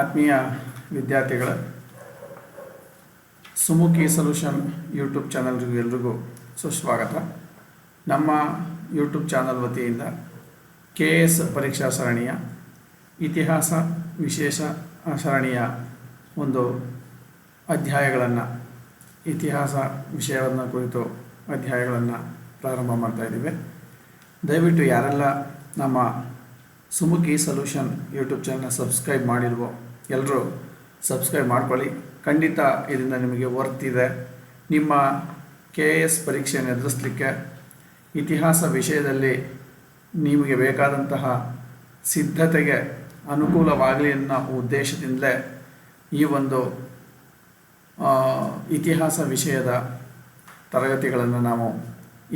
ಆತ್ಮೀಯ ವಿದ್ಯಾರ್ಥಿಗಳ, Sumukhi solution YouTube ಚಾನಲ್ಗೂ ಎಲ್ರಿಗೂ ಸುಸ್ವಾಗತ. ನಮ್ಮ ಯೂಟ್ಯೂಬ್ ಚಾನಲ್ ವತಿಯಿಂದ ಕೆ ಎಸ್ ಪರೀಕ್ಷಾ ಸರಣಿಯ ಇತಿಹಾಸ ವಿಶೇಷ ಸರಣಿಯ ಒಂದು ಅಧ್ಯಾಯಗಳನ್ನು, ಇತಿಹಾಸ ವಿಷಯವನ್ನು ಕುರಿತು ಅಧ್ಯಾಯಗಳನ್ನು ಪ್ರಾರಂಭ ಮಾಡ್ತಾ ಇದ್ದೀವಿ. ದಯವಿಟ್ಟು ಯಾರೆಲ್ಲ ನಮ್ಮ Sumukhi solution YouTube channel subscribe ಮಾಡಿಲ್ವೋ ಎಲ್ಲರೂ ಸಬ್ಸ್ಕ್ರೈಬ್ ಮಾಡ್ಕೊಳ್ಳಿ. ಖಂಡಿತ ಇದರಿಂದ ನಿಮಗೆ ವರ್ತ್ ಇದೆ. ನಿಮ್ಮ ಕೆ ಎ ಎಸ್ ಪರೀಕ್ಷೆಯನ್ನು ಎದುರಿಸಲಿಕ್ಕೆ ಇತಿಹಾಸ ವಿಷಯದಲ್ಲಿ ನಿಮಗೆ ಬೇಕಾದಂತಹ ಸಿದ್ಧತೆಗೆ ಅನುಕೂಲವಾಗಲಿ ಅನ್ನೋ ಉದ್ದೇಶದಿಂದಲೇ ಈ ಒಂದು ಇತಿಹಾಸ ವಿಷಯದ ತರಗತಿಗಳನ್ನು ನಾವು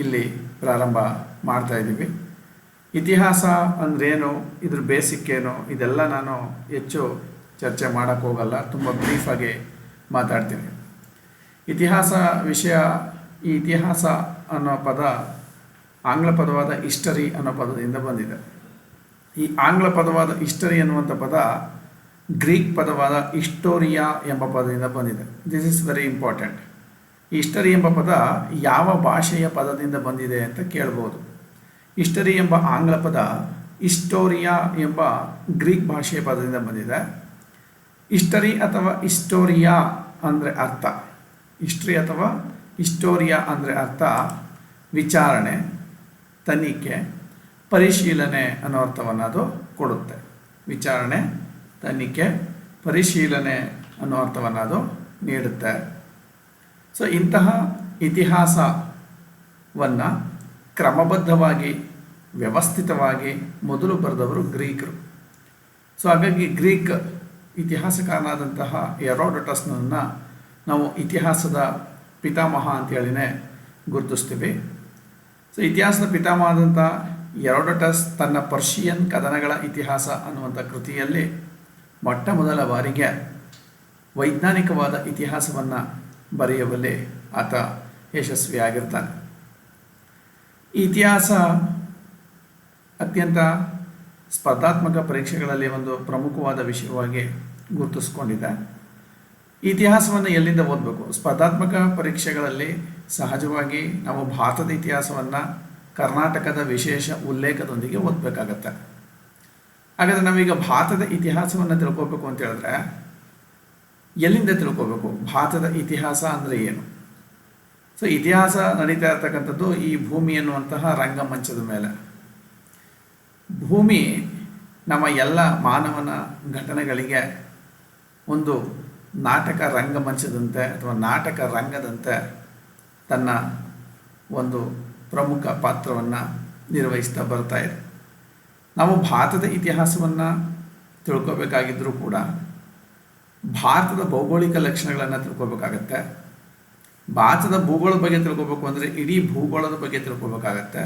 ಇಲ್ಲಿ ಪ್ರಾರಂಭ ಮಾಡ್ತಾ ಇದ್ದೀವಿ. ಇತಿಹಾಸ ಅಂದ್ರೇನು? ಇದ್ರ ಬೇಸಿಕ್ ಏನು ಇದೆಲ್ಲ ನಾನು ಹೆಚ್ಚು ಚರ್ಚೆ ಮಾಡೋಕ್ಕೆ ಹೋಗಲ್ಲ. ತುಂಬ ಬ್ರೀಫಾಗಿ ಮಾತಾಡ್ತೀನಿ. ಇತಿಹಾಸ ವಿಷಯ, ಈ ಇತಿಹಾಸ ಅನ್ನೋ ಪದ ಆಂಗ್ಲ ಪದವಾದ ಹಿಸ್ಟರಿ ಅನ್ನೋ ಪದದಿಂದ ಬಂದಿದೆ. ಈ ಆಂಗ್ಲ ಪದವಾದ ಹಿಸ್ಟರಿ ಅನ್ನುವಂಥ ಪದ ಗ್ರೀಕ್ ಪದವಾದ ಇಸ್ಟೋರಿಯಾ ಎಂಬ ಪದದಿಂದ ಬಂದಿದೆ. This is very important history ಎಂಬ ಪದ ಯಾವ ಭಾಷೆಯ ಪದದಿಂದ ಬಂದಿದೆ ಅಂತ ಕೇಳ್ಬೋದು. ಹಿಸ್ಟರಿ ಎಂಬ ಆಂಗ್ಲ ಪದ ಇಸ್ಟೋರಿಯಾ ಎಂಬ ಗ್ರೀಕ್ ಭಾಷೆಯ ಪದದಿಂದ ಬಂದಿದೆ. ಹಿಸ್ಟರಿ ಅಥವಾ ಇಸ್ಟೋರಿಯಾ ಅಂದರೆ ಅರ್ಥ. ಹಿಸ್ಟ್ರಿ ಅಥವಾ ಇಸ್ಟೋರಿಯಾ ಅಂದರೆ ಅರ್ಥ ವಿಚಾರಣೆ, ತನಿಖೆ, ಪರಿಶೀಲನೆ ಅನ್ನೋ ಅರ್ಥವನ್ನು ಅದು ಕೊಡುತ್ತೆ. ವಿಚಾರಣೆ, ತನಿಖೆ, ಪರಿಶೀಲನೆ ಅನ್ನೋ ಅರ್ಥವನ್ನು ಅದು ನೀಡುತ್ತೆ. ಸೊ ಇಂತಹ ಇತಿಹಾಸವನ್ನು ಕ್ರಮಬದ್ಧವಾಗಿ, ವ್ಯವಸ್ಥಿತವಾಗಿ ಮೊದಲು ಬರೆದವರು ಗ್ರೀಕರು. ಸೊ ಹಾಗಾಗಿ ಗ್ರೀಕ್ ಇತಿಹಾಸಕಾರನಾದಂತಹ ಎರೋಡಟಸ್ನನ್ನು ನಾವು ಇತಿಹಾಸದ ಪಿತಾಮಹ ಅಂತೇಳಿನೇ ಗುರುತಿಸ್ತೀವಿ. ಸೊ ಇತಿಹಾಸದ ಪಿತಾಮಹ ಆದಂಥ ಎರೋಡಟಸ್ ತನ್ನ ಪರ್ಷಿಯನ್ ಕದನಗಳ ಇತಿಹಾಸ ಅನ್ನುವಂಥ ಕೃತಿಯಲ್ಲಿ ಮೊಟ್ಟ ಮೊದಲ ಬಾರಿಗೆ ವೈಜ್ಞಾನಿಕವಾದ ಇತಿಹಾಸವನ್ನು ಬರೆಯುವಲ್ಲಿ ಆತ ಯಶಸ್ವಿಯಾಗಿರ್ತಾನೆ. ಇತಿಹಾಸ ಅತ್ಯಂತ ಸ್ಪರ್ಧಾತ್ಮಕ ಪರೀಕ್ಷೆಗಳಲ್ಲಿ ಒಂದು ಪ್ರಮುಖವಾದ ವಿಷಯವಾಗಿ ಗುರುತಿಸ್ಕೊಂಡಿದೆ. ಇತಿಹಾಸವನ್ನು ಎಲ್ಲಿಂದ ಓದಬೇಕು? ಸ್ಪರ್ಧಾತ್ಮಕ ಪರೀಕ್ಷೆಗಳಲ್ಲಿ ಸಹಜವಾಗಿ ನಾವು ಭಾರತದ ಇತಿಹಾಸವನ್ನು ಕರ್ನಾಟಕದ ವಿಶೇಷ ಉಲ್ಲೇಖದೊಂದಿಗೆ ಓದಬೇಕಾಗತ್ತೆ. ಹಾಗಾದರೆ ನಾವೀಗ ಭಾರತದ ಇತಿಹಾಸವನ್ನು ತಿಳ್ಕೊಬೇಕು ಅಂತ ಹೇಳಿದ್ರೆ ಎಲ್ಲಿಂದ ತಿಳ್ಕೊಬೇಕು? ಭಾರತದ ಇತಿಹಾಸ ಅಂದರೆ ಏನು? ಸೊ ಇತಿಹಾಸ ನಡೀತಾ ಇರ್ತಕ್ಕಂಥದ್ದು ಈ ಭೂಮಿ ಎನ್ನುವಂತಹ ರಂಗಮಂಚದ ಮೇಲೆ. ಭೂಮಿ ನಮ್ಮ ಎಲ್ಲ ಮಾನವನ ಘಟನೆಗಳಿಗೆ ಒಂದು ನಾಟಕ ರಂಗಮಂಚದಂತೆ ಅಥವಾ ನಾಟಕ ರಂಗದಂತೆ ತನ್ನ ಒಂದು ಪ್ರಮುಖ ಪಾತ್ರವನ್ನು ನಿರ್ವಹಿಸ್ತಾ ಬರ್ತಾ ಇದೆ. ನಾವು ಭಾರತದ ಇತಿಹಾಸವನ್ನು ತಿಳ್ಕೊಬೇಕಾಗಿದ್ದರೂ ಕೂಡ ಭಾರತದ ಭೌಗೋಳಿಕ ಲಕ್ಷಣಗಳನ್ನು ತಿಳ್ಕೊಬೇಕಾಗತ್ತೆ. ಭಾರತದ ಭೂಗೋಳದ ಬಗ್ಗೆ ತಿಳ್ಕೊಬೇಕು ಅಂದರೆ ಇಡೀ ಭೂಗೋಳದ ಬಗ್ಗೆ ತಿಳ್ಕೊಬೇಕಾಗತ್ತೆ.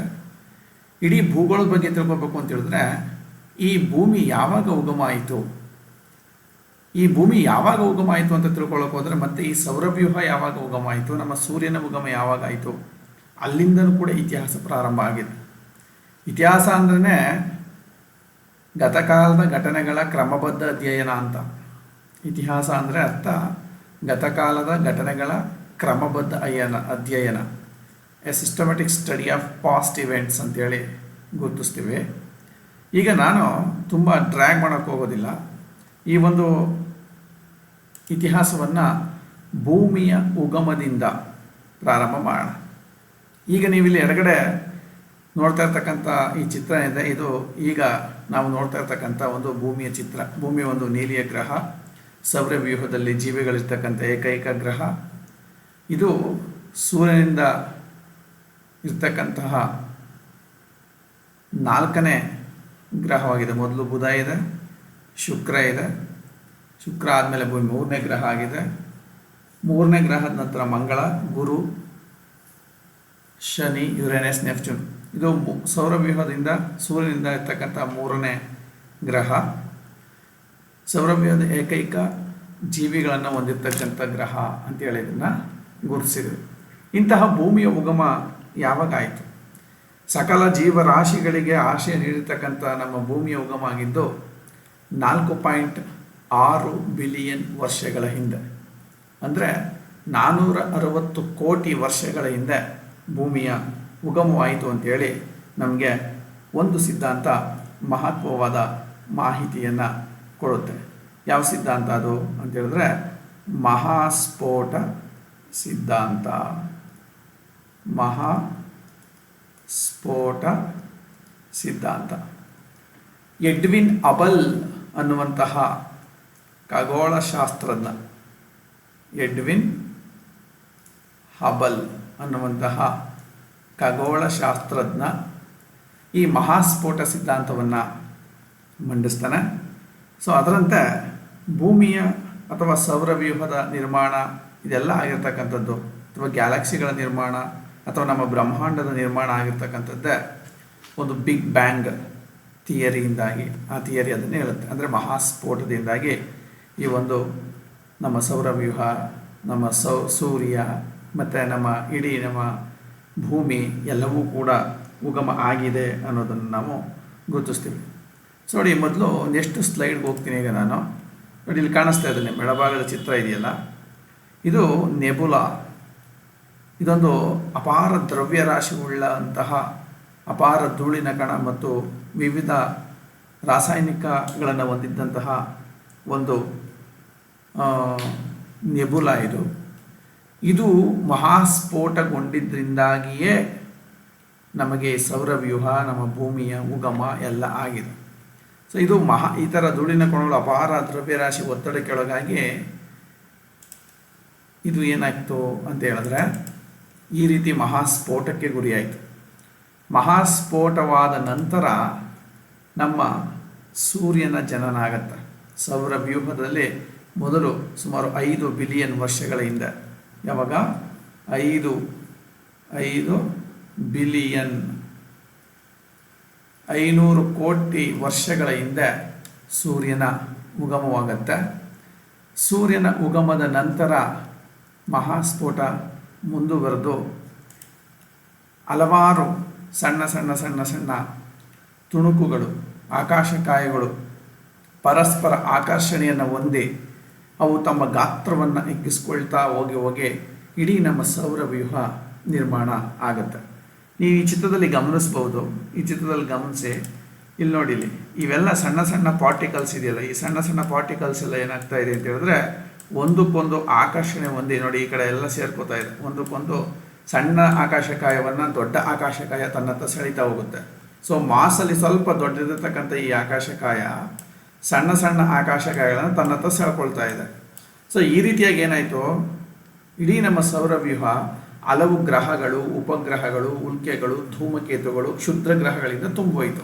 ಇಡೀ ಭೂಗೋಳದ ಬಗ್ಗೆ ತಿಳ್ಕೊಬೇಕು ಅಂತ ಹೇಳಿದ್ರೆ, ಈ ಭೂಮಿ ಯಾವಾಗ ಉಗಮ ಆಯಿತು ಈ ಭೂಮಿ ಯಾವಾಗ ಉಗಮ ಆಯಿತು ಅಂತ ತಿಳ್ಕೊಳ್ಳೋಕೆ ಹೋದರೆ ಮತ್ತೆ ಈ ಸೌರವ್ಯೂಹ ಯಾವಾಗ ಉಗಮ ಆಯಿತು ನಮ್ಮ ಸೂರ್ಯನ ಉಗಮ ಯಾವಾಗ ಆಯಿತು? ಅಲ್ಲಿಂದನೂ ಕೂಡ ಇತಿಹಾಸ ಪ್ರಾರಂಭ ಆಗಿದೆ. ಇತಿಹಾಸ ಅಂದ್ರೆ ಗತಕಾಲದ ಘಟನೆಗಳ ಕ್ರಮಬದ್ಧ ಅಧ್ಯಯನ ಅಂತ. ಇತಿಹಾಸ ಅಂದರೆ ಅರ್ಥ, ಗತಕಾಲದ ಘಟನೆಗಳ ಕ್ರಮಬದ್ಧ ಅಯ್ಯನ ಅಧ್ಯಯನ. A systematic study of past events ಅಂತೇಳಿ ಗುರುತಿಸ್ತೀವಿ. ಈಗ ನಾನು ತುಂಬ ಡ್ರ್ಯಾಗ್ ಮಾಡೋಕ್ಕೆ ಹೋಗೋದಿಲ್ಲ. ಈ ಒಂದು ಇತಿಹಾಸವನ್ನು ಭೂಮಿಯ ಉಗಮದಿಂದ ಪ್ರಾರಂಭ ಮಾಡೋಣ. ಈಗ ನೀವಿಲ್ಲಿ ಎಡಗಡೆ ನೋಡ್ತಾ ಇರ್ತಕ್ಕಂಥ ಈ ಚಿತ್ರ ಇದೆ. ಇದು ಈಗ ನಾವು ನೋಡ್ತಾ ಇರ್ತಕ್ಕಂಥ ಒಂದು ಭೂಮಿಯ ಚಿತ್ರ. ಭೂಮಿ ಒಂದು ನೀಲಿಯ ಗ್ರಹ, ಸೌರವ್ಯೂಹದಲ್ಲಿ ಜೀವಿಗಳಿರ್ತಕ್ಕಂಥ ಏಕೈಕ ಗ್ರಹ ಇದು ಸೂರ್ಯನಿಂದ ಇರ್ತಕ್ಕಂತಹ ನಾಲ್ಕನೇ ಗ್ರಹವಾಗಿದೆ. ಮೊದಲು ಬುಧ ಇದೆ, ಶುಕ್ರ ಇದೆ. ಶುಕ್ರ ಆದಮೇಲೆ ಭೂಮಿ ಮೂರನೇ ಗ್ರಹ ಆಗಿದೆ. ಮೂರನೇ ಗ್ರಹದ ನಂತರ ಮಂಗಳ, ಗುರು, ಶನಿ, ಯುರೇನಸ್, ನೆಪ್ಚೂನ್. ಇದು ಸೌರವ್ಯೂಹದಿಂದ ಸೂರ್ಯನಿಂದ ಇರ್ತಕ್ಕಂಥ ಮೂರನೇ ಗ್ರಹ. ಸೌರವ್ಯೂಹದ ಏಕೈಕ ಜೀವಿಗಳನ್ನು ಹೊಂದಿರತಕ್ಕಂಥ ಗ್ರಹ ಅಂತೇಳಿ ಇದನ್ನು ಗುರುತಿಸಿದೆ ಇಂತಹ ಭೂಮಿಯ ಉಗಮ ಯಾವಾಗಾಯಿತು? ಸಕಲ ಜೀವರಾಶಿಗಳಿಗೆ ಆಶಯ ನೀಡಿರ್ತಕ್ಕಂಥ ನಮ್ಮ ಭೂಮಿಯ ಉಗಮ ಆಗಿದ್ದು, ನಾಲ್ಕು ಪಾಯಿಂಟ್ ಆರು ಬಿಲಿಯನ್ ವರ್ಷಗಳ ಹಿಂದೆ. ಅಂದರೆ ನಾನ್ನೂರ ಅರವತ್ತು ಕೋಟಿ ವರ್ಷಗಳ ಹಿಂದೆ ಭೂಮಿಯ ಉಗಮವಾಯಿತು ಅಂತೇಳಿ ನಮಗೆ ಒಂದು ಸಿದ್ಧಾಂತ ಮಹತ್ವವಾದ ಮಾಹಿತಿಯನ್ನು ಕೊಡುತ್ತೆ. ಯಾವ ಸಿದ್ಧಾಂತ ಅದು? ಅಂತ ಹೇಳಿದ್ರೆ ಮಹಾಸ್ಫೋಟ ಸಿದ್ಧಾಂತ ಮಹಾ ಸ್ಫೋಟ ಸಿದ್ಧಾಂತ ಎಡ್ವಿನ್ ಅಬಲ್ ಅನ್ನುವಂತಹ ಖಗೋಳಶಾಸ್ತ್ರಜ್ಞ. ಎಡ್ವಿನ್ ಹಬಲ್ ಅನ್ನುವಂತಹ ಖಗೋಳಶಾಸ್ತ್ರಜ್ಞ. ಈ ಮಹಾಸ್ಫೋಟ ಸಿದ್ಧಾಂತವನ್ನು ಮಂಡಿಸ್ತಾನೆ. ಸೊ ಅದರಂತೆ ಭೂಮಿಯ ಅಥವಾ ಸೌರವ್ಯೂಹದ ನಿರ್ಮಾಣ ಇದೆಲ್ಲ ಆಗಿರ್ತಕ್ಕಂಥದ್ದು. ಅಥವಾ ಗ್ಯಾಲಕ್ಸಿಗಳ ನಿರ್ಮಾಣ ಅಥವಾ ನಮ್ಮ ಬ್ರಹ್ಮಾಂಡದ ನಿರ್ಮಾಣ ಆಗಿರ್ತಕ್ಕಂಥದ್ದೇ ಒಂದು ಬಿಗ್ ಬ್ಯಾಂಗ್ ಥಿಯರಿಯಿಂದಾಗಿ, ಆ ಥಿಯರಿ ಅದನ್ನು ಹೇಳುತ್ತೆ. ಅಂದರೆ ಮಹಾಸ್ಫೋಟದಿಂದಾಗಿ ಈ ಒಂದು ನಮ್ಮ ಸೌರವ್ಯೂಹ ನಮ್ಮ ಸೌ, ಸೂರ್ಯ ಮತ್ತು ನಮ್ಮ ಇಡೀ ನಮ್ಮ ಭೂಮಿ ಎಲ್ಲವೂ ಕೂಡ ಉಗಮ ಆಗಿದೆ ಅನ್ನೋದನ್ನು ನಾವು ಗುರುತಿಸ್ತೀವಿ. ಸೊ ನೋಡಿ, ಮೊದಲು ನೆಕ್ಸ್ಟ್ ಸ್ಲೈಡ್ಗೆ ಹೋಗ್ತೀನಿ ಈಗ ನಾನು. ನೋಡಿ, ಇಲ್ಲಿ ಕಾಣಿಸ್ತಾ ಇದ್ದೀನಿ ಬೆಳಭಾಗದ ಚಿತ್ರ ಇದೆಯಲ್ಲ? ಇದು ನೆಬುಲ. ಇದೊಂದು ಅಪಾರ ದ್ರವ್ಯರಾಶಿವುಳ್ಳಂತಹ ಅಪಾರ ಧೂಳಿನ ಕಣ ಮತ್ತು ವಿವಿಧ ರಾಸಾಯನಿಕಗಳನ್ನು ಹೊಂದಿದ್ದಂತಹ ಒಂದು ನೆಬುಲ ಇದು. ಇದು ಮಹಾಸ್ಫೋಟಗೊಂಡಿದ್ದರಿಂದಾಗಿಯೇ ನಮಗೆ ಸೌರವ್ಯೂಹ, ನಮ್ಮ ಭೂಮಿಯ ಉಗಮ ಎಲ್ಲ ಆಗಿದೆ. ಸೊ ಇದು ಮಹಾ ಈ ಥರ ಧೂಳಿನ ಕಣಗಳು ಅಪಾರ ದ್ರವ್ಯರಾಶಿ ಒತ್ತಡಕ್ಕೊಳಗಾಗಿ ಇದು ಏನಾಯಿತು ಅಂತ ಹೇಳಿದ್ರೆ, ಈ ರೀತಿ ಮಹಾಸ್ಫೋಟಕ್ಕೆ ಗುರಿಯಾಯಿತು. ಮಹಾಸ್ಫೋಟವಾದ ನಂತರ ನಮ್ಮ ಸೂರ್ಯನ ಜನನ ಆಗತ್ತೆ ಸೌರ ವ್ಯೂಹದಲ್ಲಿ ಮೊದಲು ಸುಮಾರು ಐದು ಬಿಲಿಯನ್ ವರ್ಷಗಳ ಹಿಂದೆ. ಯಾವಾಗ? ಐದು ಐದು ಬಿಲಿಯನ್ ಐನೂರು ಕೋಟಿ ವರ್ಷಗಳ ಹಿಂದೆ ಸೂರ್ಯನ ಉಗಮವಾಗತ್ತೆ. ಸೂರ್ಯನ ಉಗಮದ ನಂತರ ಮಹಾಸ್ಫೋಟ ಮುಂದುವರೆದು ಹಲವಾರು ಸಣ್ಣ ಸಣ್ಣ ಸಣ್ಣ ಸಣ್ಣ ತುಣುಕುಗಳು, ಆಕಾಶಕಾಯಗಳು ಪರಸ್ಪರ ಆಕರ್ಷಣೆಯನ್ನು ಹೊಂದಿ ಅವು ತಮ್ಮ ಗಾತ್ರವನ್ನು ಹಿಗ್ಗಿಸ್ಕೊಳ್ತಾ ಹೋಗಿ ಹೋಗಿ ಇಡೀ ನಮ್ಮ ಸೌರ ವ್ಯೂಹ ನಿರ್ಮಾಣ ಆಗುತ್ತೆ. ನೀವು ಈ ಚಿತ್ರದಲ್ಲಿ ಗಮನಿಸ್ಬೋದು ಈ ಚಿತ್ರದಲ್ಲಿ ಗಮನಿಸಿ, ಇಲ್ಲಿ ನೋಡಿ ಇಲ್ಲಿ ಇವೆಲ್ಲ ಸಣ್ಣ ಸಣ್ಣ ಪಾರ್ಟಿಕಲ್ಸ್ ಇದೆಯಲ್ಲ. ಈ ಸಣ್ಣ ಸಣ್ಣ ಪಾರ್ಟಿಕಲ್ಸ್ ಎಲ್ಲ ಏನಾಗ್ತಾ ಇದೆ ಅಂತ ಹೇಳಿದ್ರೆ ಒಂದಕ್ಕೊಂದು ಆಕರ್ಷಣೆ ಹೊಂದಿ ನೋಡಿ, ಈ ಕಡೆ ಎಲ್ಲ ಸೇರ್ಕೋತಾ ಇದೆ. ಒಂದಕ್ಕೊಂದು ಸಣ್ಣ ಆಕಾಶಕಾಯವನ್ನು ದೊಡ್ಡ ಆಕಾಶಕಾಯ ತನ್ನತ್ತ ಸೆಳೀತಾ ಹೋಗುತ್ತೆ. ಸೊ ಮಾಸಲ್ಲಿ ಸ್ವಲ್ಪ ದೊಡ್ಡದಿರ್ತಕ್ಕಂಥ ಈ ಆಕಾಶಕಾಯ ಸಣ್ಣ ಸಣ್ಣ ಆಕಾಶಕಾಯಗಳನ್ನು ತನ್ನತ್ತ ಸೆಳ್ಕೊಳ್ತಾ ಇದೆ. ಸೊ ಈ ರೀತಿಯಾಗಿ ಏನಾಯಿತು? ಇಡೀ ನಮ್ಮ ಸೌರವ್ಯೂಹ ಹಲವು ಗ್ರಹಗಳು, ಉಪಗ್ರಹಗಳು, ಉಲ್ಕೆಗಳು, ಧೂಮಕೇತುಗಳು, ಕ್ಷುದ್ರ ಗ್ರಹಗಳಿಂದ ತುಂಬೋಯಿತು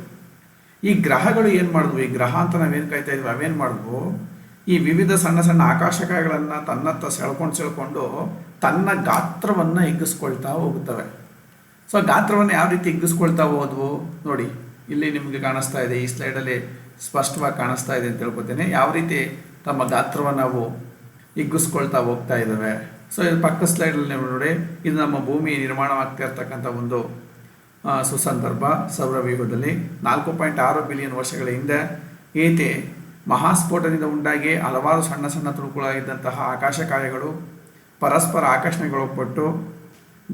ಈ ಗ್ರಹಗಳು ಏನು ಮಾಡಿದ್ವು? ಈ ಗ್ರಹ ಅಂತ ನಾವೇನು ಕಾಯ್ತಾ ಇದ್ವಿ? ಅವೇನು ಮಾಡಿದ್ವು? ಈ ವಿವಿಧ ಸಣ್ಣ ಸಣ್ಣ ಆಕಾಶಕಾಯಗಳನ್ನು ತನ್ನತ್ತ ಸೆಳ್ಕೊಂಡು ಸೆಳ್ಕೊಂಡು ತನ್ನ ಗಾತ್ರವನ್ನು ಹಿಗ್ಗಿಸ್ಕೊಳ್ತಾ ಹೋಗುತ್ತವೆ. ಸೊ ಗಾತ್ರವನ್ನು ಯಾವ ರೀತಿ ಹಿಗ್ಗಿಸ್ಕೊಳ್ತಾ ಹೋದ್ವು? ನೋಡಿ, ಇಲ್ಲಿ ನಿಮಗೆ ಕಾಣಿಸ್ತಾ ಇದೆ, ಈ ಸ್ಲೈಡಲ್ಲಿ ಸ್ಪಷ್ಟವಾಗಿ ಕಾಣಿಸ್ತಾ ಇದೆ ಅಂತ ಹೇಳ್ಕೊತೇನೆ. ಯಾವ ರೀತಿ ತಮ್ಮ ಗಾತ್ರವನ್ನು ನಾವು ಹಿಗ್ಗಿಸ್ಕೊಳ್ತಾ ಹೋಗ್ತಾ ಇದ್ದಾವೆ? ಸೊ ಇದು ಪಕ್ಕ ಸ್ಲೈಡಲ್ಲಿ ನೀವು ನೋಡಿ, ಇದು ನಮ್ಮ ಭೂಮಿ ನಿರ್ಮಾಣವಾಗ್ತಾ ಇರ್ತಕ್ಕಂಥ ಒಂದು ಸುಸಂದರ್ಭ ಸೌರವ್ಯೂಹದಲ್ಲಿ. ನಾಲ್ಕು ಪಾಯಿಂಟ್ ಆರು ಬಿಲಿಯನ್ ವರ್ಷಗಳ ಹಿಂದೆ ಏತೆ ಮಹಾಸ್ಫೋಟದಿಂದ ಉಂಟಾಗಿ ಹಲವಾರು ಸಣ್ಣ ಸಣ್ಣ ತುಣುಕುಗಳಾಗಿದ್ದಂತಹ ಆಕಾಶಕಾಯಗಳು ಪರಸ್ಪರ ಆಕರ್ಷಣೆಗೊಳಪಟ್ಟು